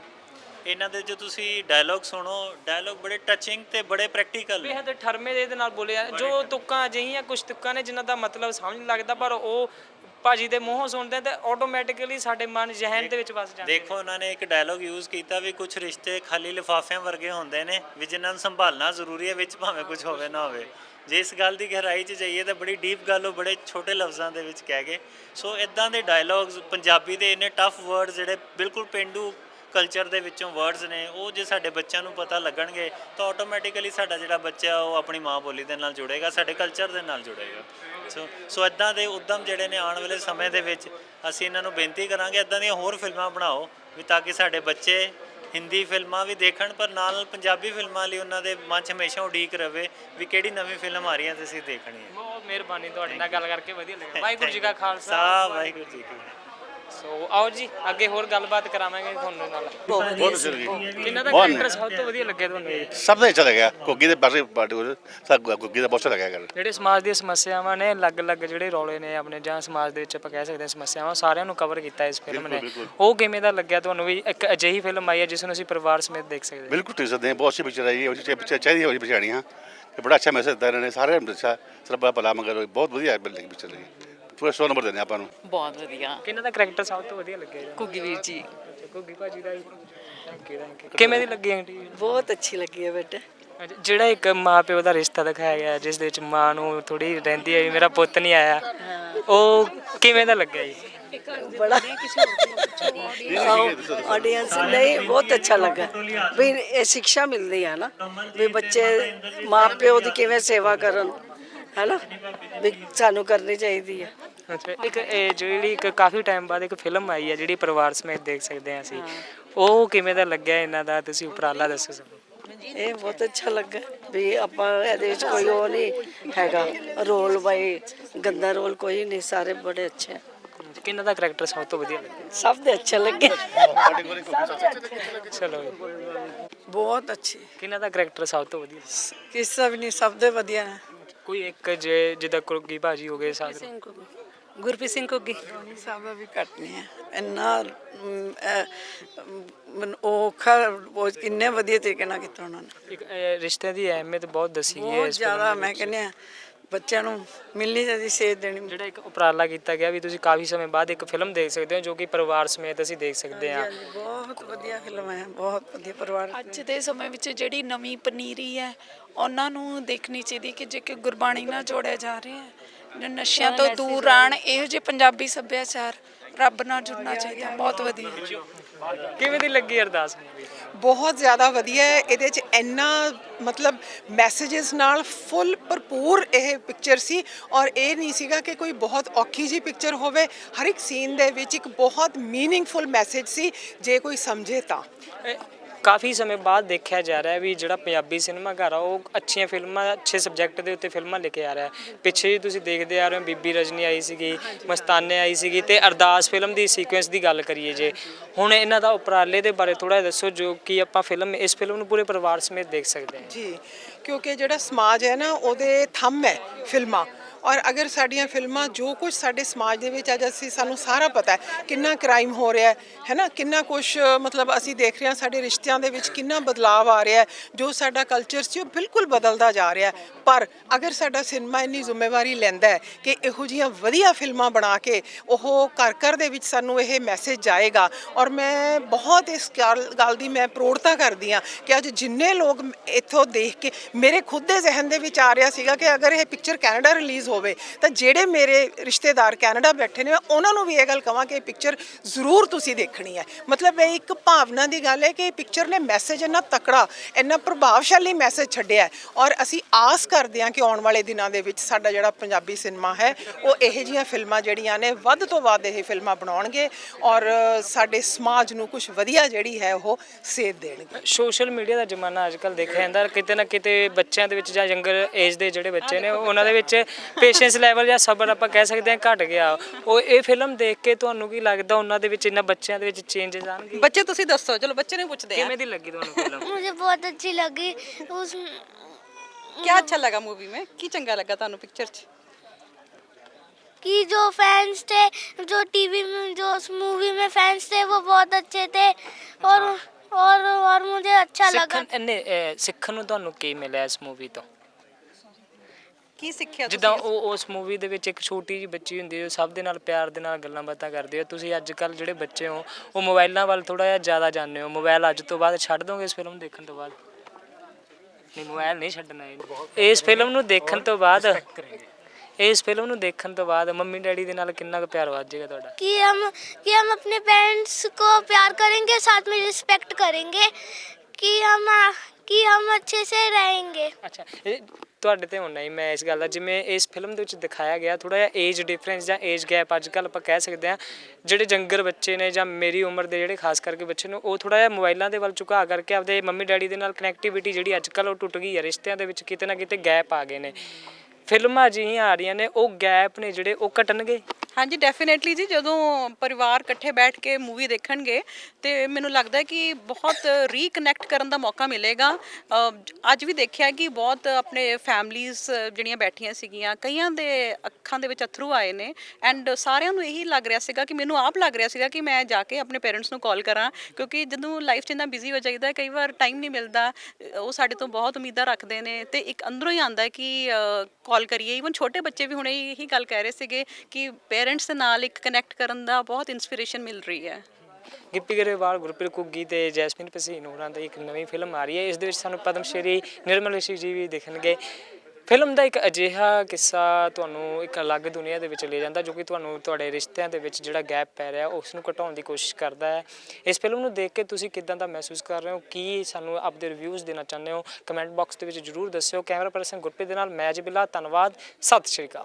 ਇਹਨਾਂ ਦੇ ਜੋ ਤੁਸੀਂ ਡਾਇਲੌਗ ਸੁਣੋ ਡਾਇਲੌਗ ਬੜੇ ਟੱਚਿੰਗ ਤੇ ਬੜੇ ਪ੍ਰੈਕਟੀਕਲ ਨੇ ਬੇਹੱਦ ਠਰਮੇ ਦੇ ਇਹਦੇ ਨਾਲ ਬੋਲਿਆ। ਜੋ ਤੁੱਕਾਂ ਅਜਿਹੀਆਂ ਕੁਝ ਤੁੱਕਾਂ ਨੇ ਜਿਨ੍ਹਾਂ ਦਾ ਮਤਲਬ ਸਮਝ ਨਹੀਂ ਲੱਗਦਾ ਪਰ ਉਹ ਭਾਜੀ ਦੇ ਮੂੰਹੋਂ ਸੁਣਦੇ ਤੇ ਆਟੋਮੈਟਿਕਲੀ ਸਾਡੇ ਮਨ ਜ਼ਿਹਨ ਦੇ ਵਿੱਚ ਵਸ ਜਾਂਦੇ। ਦੇਖੋ ਉਹਨਾਂ ਨੇ ਇੱਕ ਡਾਇਲੌਗ ਯੂਜ਼ ਕੀਤਾ ਵੀ ਕੁਝ ਰਿਸ਼ਤੇ ਖਾਲੀ ਲਿਫਾਫਿਆਂ ਵਰਗੇ ਹੁੰਦੇ ਨੇ ਵੀ ਜਿਨ੍ਹਾਂ ਨੂੰ ਸੰਭਾਲਣਾ ਜ਼ਰੂਰੀ ਹੈ ਵਿੱਚ ਭਾਵੇਂ ਕੁਝ ਹੋਵੇ ਨਾ ਹੋਵੇ। ਜੇ ਇਸ ਗੱਲ ਦੀ ਗਹਿਰਾਈ 'ਚ ਜਾਈਏ ਤਾਂ ਬੜੀ ਡੀਪ ਗੱਲ ਉਹ ਬੜੇ ਛੋਟੇ ਲਫ਼ਜ਼ਾਂ ਦੇ ਵਿੱਚ ਕਹਿ ਗਏ। ਸੋ ਇਦਾਂ ਦੇ ਡਾਇਲੌਗਸ ਪੰਜਾਬੀ ਦੇ ਇੰਨੇ ਟਫ ਵਰਡਸ ਜਿਹੜੇ ਬਿਲਕੁਲ ਪਿੰਡੂ ਕਲਚਰ ਦੇ ਵਿੱਚੋਂ ਵਰਡਸ ਨੇ, ਉਹ ਜੇ ਸਾਡੇ ਬੱਚਿਆਂ ਨੂੰ ਪਤਾ ਲੱਗਣਗੇ ਤਾਂ ਆਟੋਮੈਟਿਕਲੀ ਸਾਡਾ ਜਿਹੜਾ ਬੱਚਾ ਉਹ ਆਪਣੀ ਮਾਂ ਬੋਲੀ ਦੇ ਨਾਲ ਜੁੜੇਗਾ, ਸਾਡੇ ਕਲਚਰ ਦੇ ਨਾਲ ਜੁੜੇਗਾ। ਸੋ ਸੋ ਇਦਾਂ ਦੇ ਉਦਮ ਜਿਹੜੇ ਨੇ ਆਉਣ ਵਾਲੇ ਸਮੇਂ ਦੇ ਵਿੱਚ ਅਸੀਂ ਇਹਨਾਂ ਨੂੰ ਬੇਨਤੀ ਕਰਾਂਗੇ ਇਦਾਂ ਦੀਆਂ ਹੋਰ ਫਿਲਮਾਂ ਬਣਾਓ ਵੀ ਤਾਂ ਕਿ ਸਾਡੇ ਬੱਚੇ ਹਿੰਦੀ ਫਿਲਮਾਂ ਵੀ ਦੇਖਣ ਪਰ ਨਾਲ ਨਾਲ ਪੰਜਾਬੀ ਫਿਲਮਾਂ ਲਈ ਉਹਨਾਂ ਦੇ ਮਨ 'ਚ ਹਮੇਸ਼ਾ ਉਡੀਕ ਰਵੇ ਵੀ ਕਿਹੜੀ ਨਵੀਂ ਫਿਲਮ ਆ ਰਹੀ ਹੈ ਤੇ ਅਸੀਂ ਦੇਖਣੀ ਹੈ। ਬਹੁਤ ਮਿਹਰਬਾਨੀ ਤੁਹਾਡੇ ਨਾਲ ਗੱਲ ਕਰਕੇ ਵਧੀਆ ਲੱਗਾ। ਵਾਹਿਗੁਰੂ ਜੀ ਕਾ ਖਾਲਸਾ। ਵਾਹਿਗੁਰੂ ਜੀ ਕੀ ਸੋ ਆਓ ਜੀ ਅੱਗੇ ਹੋਰ ਗੱਲਬਾਤ ਕਰਾਵਾਂਗੇ ਤੁਹਾਨੂੰ ਨਾਲ। ਬਹੁਤ ਲੱਗਿਆ ਕਿੰਨਾ ਦਾ ਬਹੁਤ ਕੈਰੈਕਟਰ ਸਭ ਤੋਂ ਵਧੀਆ ਲੱਗਿਆ ਤੁਹਾਨੂੰ? ਜੀ? ਸਭ ਤੋਂ ਅੱਛਾ ਲੱਗਿਆ ਕੁੱਗੀ ਦੇ ਬਾਰੇ ਪਾਰਟੀ ਸਭ ਕੁੱਗੀ ਦਾ ਬਹੁਤ ਅੱਛਾ ਲੱਗਿਆ ਗੱਲ। ਜਿਹੜੇ ਸਮਾਜ ਦੀਆਂ ਸਮੱਸਿਆਵਾਂ ਨੇ ਅਲੱਗ-ਅਲੱਗ ਜਿਹੜੇ ਰੌਲੇ ਨੇ ਆਪਣੇ ਜਾਂ ਸਮਾਜ ਦੇ ਵਿੱਚ ਆਪਾਂ ਕਹਿ ਸਕਦੇ ਹਾਂ ਸਮੱਸਿਆਵਾਂ ਸਾਰਿਆਂ ਨੂੰ ਕਵਰ ਕੀਤਾ ਇਸ ਫਿਲਮ ਨੇ। ਉਹ ਕਿਵੇਂ ਦਾ ਲੱਗਿਆ ਤੁਹਾਨੂੰ ਵੀ ਇੱਕ ਅਜਿਹੀ ਫਿਲਮ ਆਈ ਹੈ ਜਿਸ ਨੂੰ ਅਸੀਂ ਪਰਿਵਾਰ ਸਮੇਤ ਦੇਖ ਸਕਦੇ ਹਾਂ? ਬਿਲਕੁਲ ਠੀਕ ਸਕਦੇ ਹਾਂ ਬਹੁਤ ਅੱਛੀ ਪਿਕਚਰ ਆਈ ਹੈ ਉਹ ਪਿਕਚਰ ਚਾਹੀਦੀ ਹੋਈ ਪਛਾਣੀਆਂ ਤੇ ਬੜਾ ਅੱਛਾ ਮੈਸੇਜ ਦਿੱਤਾ ਇਹਨਾਂ ਨੇ ਸਾਰੇ ਨੂੰ ਅੱਛਾ ਸਰਬਾ ਭਲਾ ਮੰਗਲ ਬਹੁਤ ਵਧੀਆ ਲੱਗੀ ਪਿਕਚਰ ਲੱਗੀ। ਪੂਰਾ 100 ਨੰਬਰ ਦਿੰਦੇ ਆਪਾਂ ਨੂੰ। ਬਹੁਤ ਵਧੀਆ। ਕਿਹਨਾਂ ਦਾ ਕੈਰੈਕਟਰ ਸਭ ਤੋਂ ਵਧੀਆ ਲੱਗਿਆ ਜੀ ਕੁੱਗੀ ਵੀਰ ਜੀ। ਅੱਛਾ, ਘੁੱਗੀ ਭਾਜੀ ਦਾ ਯੂ ਕਿਵੇਂ ਦੀ ਲੱਗੀ ਆਂਟੀ? ਬਹੁਤ ਅੱਛੀ ਲੱਗੀ ਹੈ ਬੇਟਾ। ਅੱਛਾ, ਜਿਹੜਾ ਇੱਕ ਮਾਂ ਪਿਓ ਦਾ ਰਿਸ਼ਤਾ ਦਿਖਾਇਆ ਗਿਆ ਜਿਸ ਦੇ ਵਿੱਚ ਮਾਂ ਨੂੰ ਥੋੜੀ ਰਹਿੰਦੀ ਹੈ ਵੀ ਮੇਰਾ ਪੁੱਤ ਨਹੀਂ ਆਇਆ ਉਹ ਕਿਵੇਂ ਦਾ ਲੱਗਿਆ ਜੀ? ਬੜਾ ਆਡੀਅנס ਨਹੀਂ ਬਹੁਤ ਅੱਛਾ ਲੱਗਾ। ਵੀ ਇਹ ਸਿੱਖਿਆ ਮਿਲਦੀ ਹੈ ਨਾ ਵੀ ਬੱਚੇ ਮਾਂ ਪਿਓ ਦੀ ਕਿਵੇਂ ਸੇਵਾ ਕਰਨ। ਹੈਨਾ? ਵੀ ਸਾਨੂੰ ਕਰਨੀ ਚਾਹੀਦੀ ਹੈ ਅੱਛਾ ਇੱਕ ਇਹ ਜਿਹੜੀ ਇੱਕ ਕਾਫੀ ਟਾਈਮ ਬਾਅਦ ਇੱਕ ਫਿਲਮ ਆਈ ਹੈ ਜਿਹੜੀ ਪਰਿਵਾਰ ਸਮੇਤ ਦੇਖ ਸਕਦੇ ਹਾਂ ਅਸੀਂ। ਉਹ ਕਿਵੇਂ ਦਾ ਲੱਗਿਆ ਇਹਨਾਂ ਦਾ? ਤੁਸੀਂ ਉਪਰਾਲਾ ਦੱਸੋ ਸਾਨੂੰ। ਇਹ ਬਹੁਤ ਅੱਛਾ ਲੱਗਾ ਵੀ ਆਪਾਂ ਇਹਦੇ ਵਿੱਚ ਕੋਈ ਉਹ ਨਹੀਂ ਹੈਗਾ। ਰੋਲ ਬਾਈ ਗੰਦਾ ਰੋਲ ਕੋਈ ਨਹੀਂ ਸਾਰੇ ਬੜੇ ਅੱਛੇ ਕਿਹਨਾਂ ਦਾ ਕੈਰੈਕਟਰ ਸਭ ਤੋਂ ਵਧੀਆ ਲੱਗਿਆ? ਸਭ ਦੇ ਅੱਛੇ ਲੱਗੇ। ਚਲੋ ਬਹੁਤ ਅੱਛੀ। ਕਿਹਨਾਂ ਦਾ ਕੈਰੈਕਟਰ ਸਭ ਤੋਂ ਵਧੀਆ? ਕਿਸੇ ਵੀ ਨਹੀਂ ਸਭ ਦੇ ਵਧੀਆ ਨੇ। ਕੋਈ ਇੱਕ ਜੇ ਜਿੱਦਾਂ ਕੁਰਗੀ ਭਾਜੀ ਹੋ ਗਏ ਸਾਦਰ ਗੁਰਪ੍ਰੀਤ ਸਿੰਘ ਘੁੱਗੀ ਸਭ ਦਾ ਵੀ ਘੱਟ ਨਹੀਂ ਹੈ ਇੰਨਾ ਅਮ, ਅਹ, ਔਖਾ ਉਹ ਕਿੰਨੇ ਵਧੀਆ ਤਰੀਕੇ ਨਾਲ ਕੀਤਾ ਉਹਨਾਂ ਨੇ। ਇੱਕ ਰਿਸ਼ਤੇ ਦੀ ਅਹਿਮੀਅਤ ਬਹੁਤ ਦੱਸੀ ਗਈ ਹੈ ਬਹੁਤ ਇਸ ਫਿਲਮ ਜ਼ਿਆਦਾ ਮੈਂ। ਕਹਿੰਦੀ ਹਾਂ ਬੱਚਿਆਂ ਨੂੰ ਮਿਲਣੀ ਚਾਹੀਦੀ ਸੇਧ ਦੇਣੀ। ਜਿਹੜਾ ਇੱਕ ਉਪਰਾਲਾ ਕੀਤਾ ਗਿਆ ਵੀ ਤੁਸੀਂ ਕਾਫੀ ਸਮੇਂ ਬਾਅਦ ਇੱਕ ਫਿਲਮ ਦੇਖ ਸਕਦੇ ਹੋ ਜੋ ਕਿ ਪਰਿਵਾਰ ਸਮੇਤ ਅਸੀਂ ਦੇਖ ਸਕਦੇ ਹਾਂ। ਹਾਂਜੀ, ਬਹੁਤ ਵਧੀਆ ਫਿਲਮ ਹੈ ਬਹੁਤ ਵਧੀਆ ਪਰਿਵਾਰ ਅੱਜ ਦੇ ਸਮੇਂ ਵਿੱਚ ਜਿਹੜੀ ਨਵੀਂ ਪਨੀਰੀ ਹੈ ਉਹਨਾਂ ਨੂੰ ਦੇਖਣੀ ਚਾਹੀਦੀ ਕਿ ਜੇ ਕਿ ਗੁਰਬਾਣੀ ਨਾਲ ਜੋੜਿਆ ਜਾ ਰਿਹਾ ਹੈ ਜੋ ਨਸ਼ਿਆਂ ਤੋਂ ਦੂਰ ਰਹਿਣ ਇਹੋ ਜਿਹੇ ਪੰਜਾਬੀ ਸੱਭਿਆਚਾਰ ਰੱਬ ਨਾਲ ਜੁੜਨਾ ਚਾਹੀਦਾ ਬਹੁਤ ਵਧੀਆ। ਕਿਵੇਂ ਦੀ ਲੱਗੀ ਅਰਦਾਸ? ਬਹੁਤ ਜ਼ਿਆਦਾ ਵਧੀਆ ਹੈ। ਇਹਦੇ 'ਚ ਇੰਨਾ ਮਤਲਬ ਮੈਸੇजेस ਨਾਲ ਫੁੱਲ ਭਰਪੂਰ ਇਹ ਪਿਕਚਰ ਸੀ ਔਰ ਇਹ ਨਹੀਂ ਸੀਗਾ ਕਿ ਕੋਈ ਬਹੁਤ ਔਖੀ ਜੀ ਪਿਕਚਰ ਹੋਵੇ। ਹਰ ਇੱਕ ਸੀਨ ਦੇ ਵਿੱਚ ਇੱਕ ਬਹੁਤ ਮੀਨਿੰਗਫੁਲ ਮੈਸੇਜ ਸੀ। ਜੇ ਕੋਈ ਸਮਝੇ ਤਾਂ। ਕਾਫੀ ਸਮੇਂ ਬਾਅਦ ਦੇਖਿਆ ਜਾ ਰਿਹਾ ਹੈ ਵੀ ਜਿਹੜਾ ਪੰਜਾਬੀ ਸਿਨੇਮਾ ਘਰ ਆ ਉਹ ਅੱਛੀਆਂ ਫਿਲਮਾਂ ਅੱਛੇ ਸਬਜੈਕਟ ਦੇ ਉੱਤੇ ਫਿਲਮਾਂ ਲੈ ਕੇ ਆ ਰਿਹਾ ਹੈ। ਪਿੱਛੇ ਹੀ ਤੁਸੀਂ ਦੇਖਦੇ ਆ ਰਹੇ ਹੋ ਬੀਬੀ ਰਜਨੀ ਆਈ ਸੀਗੀ ਮਸਤਾਨੇ ਆਈ ਸੀਗੀ ਤੇ ਅਰਦਾਸ ਫਿਲਮ ਦੀ ਸੀਕੁਐਂਸ ਦੀ ਗੱਲ ਕਰੀਏ ਜੇ। ਹੁਣ ਇਹਨਾਂ ਦਾ ਉਪਰਾਲੇ ਦੇ ਬਾਰੇ ਥੋੜਾ ਦੱਸੋ ਜੋ ਕਿ ਆਪਾਂ ਫਿਲਮ ਇਸ ਫਿਲਮ ਨੂੰ ਪੂਰੇ ਪਰਿਵਾਰ ਸਮੇਤ ਦੇਖ ਸਕਦੇ ਹਾਂ। ਜੀ ਕਿਉਂਕਿ ਜਿਹੜਾ ਸਮਾਜ ਹੈ ਨਾ ਉਹਦੇ ਥੰਮ ਹੈ ਫਿਲਮਾਂ। ਔਰ ਅਗਰ ਸਾਡੀਆਂ ਫਿਲਮਾਂ ਜੋ ਕੁਝ ਸਾਡੇ ਸਮਾਜ ਦੇ ਵਿੱਚ ਅੱਜ ਅਸੀਂ ਸਾਨੂੰ ਸਾਰਾ ਪਤਾ ਹੈ, ਕਿੰਨਾ ਕ੍ਰਾਈਮ ਹੋ ਰਿਹਾ ਹੈ ਹੈ ਨਾ? ਕਿੰਨਾ ਕੁਝ ਮਤਲਬ ਅਸੀਂ ਦੇਖ ਰਹੇ ਹਾਂ ਸਾਡੇ ਰਿਸ਼ਤਿਆਂ ਦੇ ਵਿੱਚ ਕਿੰਨਾ ਬਦਲਾਅ ਆ ਰਿਹਾ ਹੈ, ਜੋ ਸਾਡਾ ਕਲਚਰ ਸੀ ਉਹ ਬਿਲਕੁਲ ਬਦਲਦਾ ਜਾ ਰਿਹਾ ਹੈ। ਪਰ ਅਗਰ ਸਾਡਾ ਸਿਨੇਮਾ ਇੰਨੀ ਜ਼ਿੰਮੇਵਾਰੀ ਲੈਂਦਾ ਹੈ ਕਿ ਇਹੋ ਜੀਆਂ ਵਧੀਆ ਫਿਲਮਾਂ ਬਣਾ ਕੇ ਉਹ ਘਰ ਘਰ ਦੇ ਵਿੱਚ ਸਾਨੂੰ ਇਹ ਮੈਸੇਜ ਜਾਏਗਾ, ਔਰ ਮੈਂ ਬਹੁਤ ਇਸ ਗੱਲ ਗੱਲ ਦੀ ਮੈਂ ਪ੍ਰੋੜਤਾ ਕਰਦੀ ਹਾਂ ਕਿ ਅੱਜ ਜਿੰਨੇ ਲੋਕ ਇੱਥੋਂ ਦੇਖ ਕੇ ਮੇਰੇ ਖੁਦ ਦੇ ਜ਼ਿਹਨ ਦੇ ਵਿੱਚ ਆ ਰਿਹਾ ਸੀਗਾ ਕਿ ਅਗਰ ਇਹ ਪਿਕਚਰ ਕੈਨੇਡਾ ਰਿਲੀਜ਼ ਹੋਵੇ, ਤਾਂ ਜਿਹੜੇ ਮੇਰੇ ਰਿਸ਼ਤੇਦਾਰ ਕੈਨੇਡਾ ਬੈਠੇ ਨੇ ਉਹਨਾਂ ਨੂੰ ਵੀ ਇਹ ਗੱਲ ਕਹਾਂ ਕਿ ਇਹ ਪਿਕਚਰ ਜ਼ਰੂਰ ਤੁਸੀਂ ਦੇਖਣੀ ਹੈ। ਮਤਲਬ ਇਹ ਇੱਕ ਭਾਵਨਾ ਦੀ ਗੱਲ ਹੈ ਕਿ ਇਹ ਪਿਕਚਰ ਨੇ ਮੈਸੇਜ ਇੰਨਾ ਤਕੜਾ, ਇੰਨਾ ਪ੍ਰਭਾਵਸ਼ਾਲੀ ਮੈਸੇਜ ਛੱਡਿਆ ਔਰ ਅਸੀਂ ਆਸ ਕਰਦੇ ਹਾਂ ਕਿ ਆਉਣ ਵਾਲੇ ਦਿਨਾਂ ਦੇ ਵਿੱਚ ਸਾਡਾ ਜਿਹੜਾ ਪੰਜਾਬੀ ਸਿਨੇਮਾ ਹੈ, ਉਹ ਇਹੋ ਜਿਹੀਆਂ ਫਿਲਮਾਂ ਜਿਹੜੀਆਂ ਨੇ ਵੱਧ ਤੋਂ ਵੱਧ ਇਹ ਫਿਲਮਾਂ ਬਣਾਉਣਗੇ ਔਰ ਸਾਡੇ ਸਮਾਜ ਨੂੰ ਕੁਝ ਵਧੀਆ ਜਿਹੜੀ ਹੈ ਉਹ ਸੇਧ ਦੇਣਗੇ। ਸੋਸ਼ਲ ਮੀਡੀਆ ਦਾ ਜ਼ਮਾਨਾ ਅੱਜ ਕੱਲ ਦੇਖਿਆ ਜਾਂਦਾ, ਕਿਤੇ ਨਾ ਕਿਤੇ ਬੱਚਿਆਂ ਦੇ ਵਿੱਚ ਜਾਂ ਯੰਗਰ ਏਜ ਦੇ ਜਿਹੜੇ ਬੱਚੇ ਨੇ, ਉਹਨਾਂ ਦੇ ਵਿੱਚ ਪੇਸ਼ੈਂਸ ਲੈਵਲ ਜਾਂ ਸਬਰ ਆਪਾਂ ਕਹਿ ਸਕਦੇ ਹਾਂ ਘਟ ਗਿਆ ਉਹ ਇਹ ਫਿਲਮ ਦੇਖ ਕੇ ਤੁਹਾਨੂੰ ਕੀ ਲੱਗਦਾ ਉਹਨਾਂ ਦੇ ਵਿੱਚ ਇਹਨਾਂ ਬੱਚਿਆਂ ਦੇ ਵਿੱਚ ਚੇਂਜਸ ਆਣਗੇ ਬੱਚੇ ਤੁਸੀਂ ਦੱਸੋ ਚਲੋ ਬੱਚੇ ਨੇ ਪੁੱਛਦੇ ਆ ਕਿਵੇਂ ਦੀ ਲੱਗੀ ਤੁਹਾਨੂੰ ਫਿਲਮ मुझे बहुत अच्छी लगी उस ਕੀ ਅੱਛਾ ਲੱਗਾ ਮੂਵੀ में ਕੀ ਚੰਗਾ ਲੱਗਾ ਤੁਹਾਨੂੰ ਪਿਕਚਰ 'ਚ कि जो फैंस थे जो टीवी में जो उस मूवी में फैंस थे वो बहुत अच्छे थे और और और मुझे अच्छा लगा ਸਿੱਖਣ ਇਹਨੇ ਅਹ, ਸਿੱਖਣ ਨੂੰ ਤੁਹਾਨੂੰ ਕੀ ਮਿਲਿਆ ਇਸ ਮੂਵੀ ਤੋਂ ਕੀ ਸਿੱਖਿਆ ਜਿੱਦਾਂ ਉਹ ਉਸ ਮੂਵੀ ਦੇ ਵਿੱਚ ਇੱਕ ਛੋਟੀ ਜਿਹੀ ਬੱਚੀ ਹੁੰਦੀ ਹੈ ਉਹ ਸਭ ਦੇ ਨਾਲ ਪਿਆਰ ਦੇ ਨਾਲ ਗੱਲਾਂ ਬਾਤਾਂ ਕਰਦੀ ਹੈ ਤੁਸੀਂ ਅੱਜ ਕੱਲ ਜਿਹੜੇ ਬੱਚੇ ਹੋ ਉਹ ਮੋਬਾਈਲਾਂ ਵੱਲ ਥੋੜਾ ਜਿਹਾ ਜ਼ਿਆਦਾ ਜਾਂਦੇ ਹੋ ਮੋਬਾਈਲ ਅੱਜ ਤੋਂ ਬਾਅਦ ਛੱਡ ਦੋਗੇ ਇਸ ਫਿਲਮ ਦੇਖਣ ਤੋਂ ਬਾਅਦ ਨਹੀਂ ਮੋਬਾਈਲ ਨਹੀਂ ਛੱਡਣਾ ਇਹ ਇਸ ਫਿਲਮ ਨੂੰ ਦੇਖਣ ਤੋਂ ਬਾਅਦ ਇਸ ਫਿਲਮ ਨੂੰ ਦੇਖਣ ਤੋਂ ਬਾਅਦ ਮੰਮੀ ਡੈਡੀ ਦੇ ਨਾਲ ਕਿੰਨਾ ਕੁ ਪਿਆਰ ਵੱਧ ਜਾਏਗਾ ਤੁਹਾਡਾ कि हम कि हम अपने पेरेंट्स को प्यार करेंगे साथ में रिस्पेक्ट करेंगे कि हम कि हम अच्छे से रहेंगे ਅੱਛਾ ਇਹ ਤੁਹਾਡੇ ਤੇ ਹੋਣਾ ਹੀ, ਮੈਂ ਇਸ ਗੱਲ ਦਾ, ਜਿਵੇਂ ਇਸ ਫਿਲਮ ਦੇ ਵਿੱਚ ਦਿਖਾਇਆ ਗਿਆ ਥੋੜਾ ਜਿਹਾ ਏਜ ਡਿਫਰੈਂਸ ਜਾਂ ਏਜ ਗੈਪ ਅੱਜ ਕੱਲ ਆਪਾਂ ਕਹਿ ਸਕਦੇ ਹਾਂ, ਜਿਹੜੇ ਜੰਗਰ ਬੱਚੇ ਨੇ ਜਾਂ ਮੇਰੀ ਉਮਰ ਦੇ ਜਿਹੜੇ ਖਾਸ ਕਰਕੇ ਬੱਚੇ ਨੇ, ਉਹ ਥੋੜਾ ਜਿਹਾ ਮੋਬਾਈਲਾਂ ਦੇ ਵੱਲ ਝੁਕਾ ਕਰਕੇ ਆਪਦੇ ਮੰਮੀ ਡੈਡੀ ਦੇ ਨਾਲ ਕਨੈਕਟੀਵਿਟੀ ਜਿਹੜੀ ਅੱਜ ਕੱਲ ਉਹ ਟੁੱਟ ਗਈ ਹੈ, ਰਿਸ਼ਤਿਆਂ ਦੇ ਵਿੱਚ ਕਿਤੇ ਨਾ ਕਿਤੇ ਗੈਪ ਆ ਗਏ ਨੇ। ਫਿਲਮਾਂ ਅਜਿਹੀਆਂ ਆ ਰਹੀਆਂ ਨੇ, ਉਹ ਗੈਪ ਨੇ ਜਿਹੜੇ ਉਹ ਘਟਣਗੇ। ਹਾਂਜੀ ਡੈਫੀਨੇਟਲੀ ਜੀ ਜਦੋਂ ਪਰਿਵਾਰ ਇਕੱਠੇ ਬੈਠ ਕੇ ਮੂਵੀ ਦੇਖਣਗੇ ਤੇ ਮੈਨੂੰ ਲੱਗਦਾ ਹੈ ਕਿ ਬਹੁਤ ਰੀਕਨੈਕਟ ਕਰਨ ਦਾ ਮੌਕਾ ਮਿਲੇਗਾ। ਅ, ਅੱਜ ਵੀ ਦੇਖਿਆ ਕਿ ਬਹੁਤ ਆਪਣੇ ਫੈਮਲੀਜ਼ ਜਿਹੜੀਆਂ ਬੈਠੀਆਂ ਸੀਗੀਆਂ ਕਈਆਂ ਦੇ ਅੱਖਾਂ ਦੇ ਵਿੱਚ ਅਥਰੂ ਆਏ ਨੇ ਐਂਡ ਸਾਰਿਆਂ ਨੂੰ ਇਹੀ ਲੱਗ ਰਿਹਾ ਸੀਗਾ ਕਿ ਮੈਨੂੰ ਆਪ ਲੱਗ ਰਿਹਾ ਸੀਗਾ ਕਿ ਮੈਂ ਜਾ ਕੇ ਆਪਣੇ ਪੇਰੈਂਟਸ ਨੂੰ ਕਾਲ ਕਰਾਂ ਕਿਉਂਕਿ ਜਦੋਂ ਲਾਈਫ 'ਚ ਇੰਨਾ ਬਿਜ਼ੀ ਹੋ ਜਾਈਦਾ ਕਈ ਵਾਰ ਟਾਈਮ ਨਹੀਂ ਮਿਲਦਾ ਉਹ ਸਾਡੇ ਤੋਂ ਬਹੁਤ ਉਮੀਦਾਂ ਰੱਖਦੇ ਨੇ ਤੇ ਇੱਕ ਅੰਦਰੋਂ ਹੀ ਆਂਦਾ ਕਿ ਕਾਲ ਕਰੀਏ ਈਵਨ ਛੋਟੇ ਬੱਚੇ ਵੀ ਹੁਣੇ ਇਹੀ ਗੱਲ ਕਹਿ ਰਹੇ ਸੀਗੇ ਕਿ ਪੇਰੈਂਟਸ ਦੇ ਨਾਲ ਇੱਕ ਕਨੈਕਟ ਕਰਨ ਦਾ ਬਹੁਤ ਇਨਸਪੀਰੇਸ਼ਨ ਮਿਲ ਰਹੀ ਹੈ। ਗਿੱਪੀ ਗਰੇਵਾਲ, ਗੁਰਪ੍ਰੀਤ ਘੁੱਗੀ ਤੇ ਜੈਸਮੀਨ ਭਸੀਨ ਹੋਰਾਂ ਦੀ ਇੱਕ ਨਵੀਂ ਫਿਲਮ ਆ ਰਹੀ ਹੈ। ਇਸ ਦੇ ਵਿੱਚ ਸਾਨੂੰ ਪਦਮ ਸ਼੍ਰੀ ਨਿਰਮਲ ਰਿਸ਼ੀ ਜੀ ਵੀ ਦੇਖਣਗੇ। ਫਿਲਮ ਦਾ ਇੱਕ ਅਜਿਹਾ ਕਿੱਸਾ ਤੁਹਾਨੂੰ ਇੱਕ ਅਲੱਗ ਦੁਨੀਆ ਦੇ ਵਿੱਚ ਲੈ ਜਾਂਦਾ, ਜੋ ਕਿ ਤੁਹਾਨੂੰ ਤੁਹਾਡੇ ਰਿਸ਼ਤਿਆਂ ਦੇ ਵਿੱਚ ਜਿਹੜਾ ਗੈਪ ਪੈ ਰਿਹਾ, ਉਸ ਨੂੰ ਘਟਾਉਣ ਦੀ ਕੋਸ਼ਿਸ਼ ਕਰਦਾ ਹੈ। ਇਸ ਫਿਲਮ ਨੂੰ ਦੇਖ ਕੇ ਤੁਸੀਂ ਕਿਦਾਂ ਦਾ ਮਹਿਸੂਸ ਕਰ ਰਹੇ ਹੋ? ਕੀ ਸਾਨੂੰ ਆਪਦੇ ਰਿਵਿਊਜ਼ ਦੇਣਾ ਚਾਹੁੰਦੇ ਹੋ? ਕਮੈਂਟ ਬਾਕਸ ਦੇ ਵਿੱਚ ਜਰੂਰ ਦੱਸਿਓ। ਕੈਮਰਾ ਪਰਸਨ ਗੁਰਪ੍ਰੀਤ ਦੇ ਨਾਲ ਮੈਂ ਜਬਿਲਾ, ਧੰਨਵਾਦ। ਸਤਿ ਸ਼੍ਰੀ ਅਕਾਲ।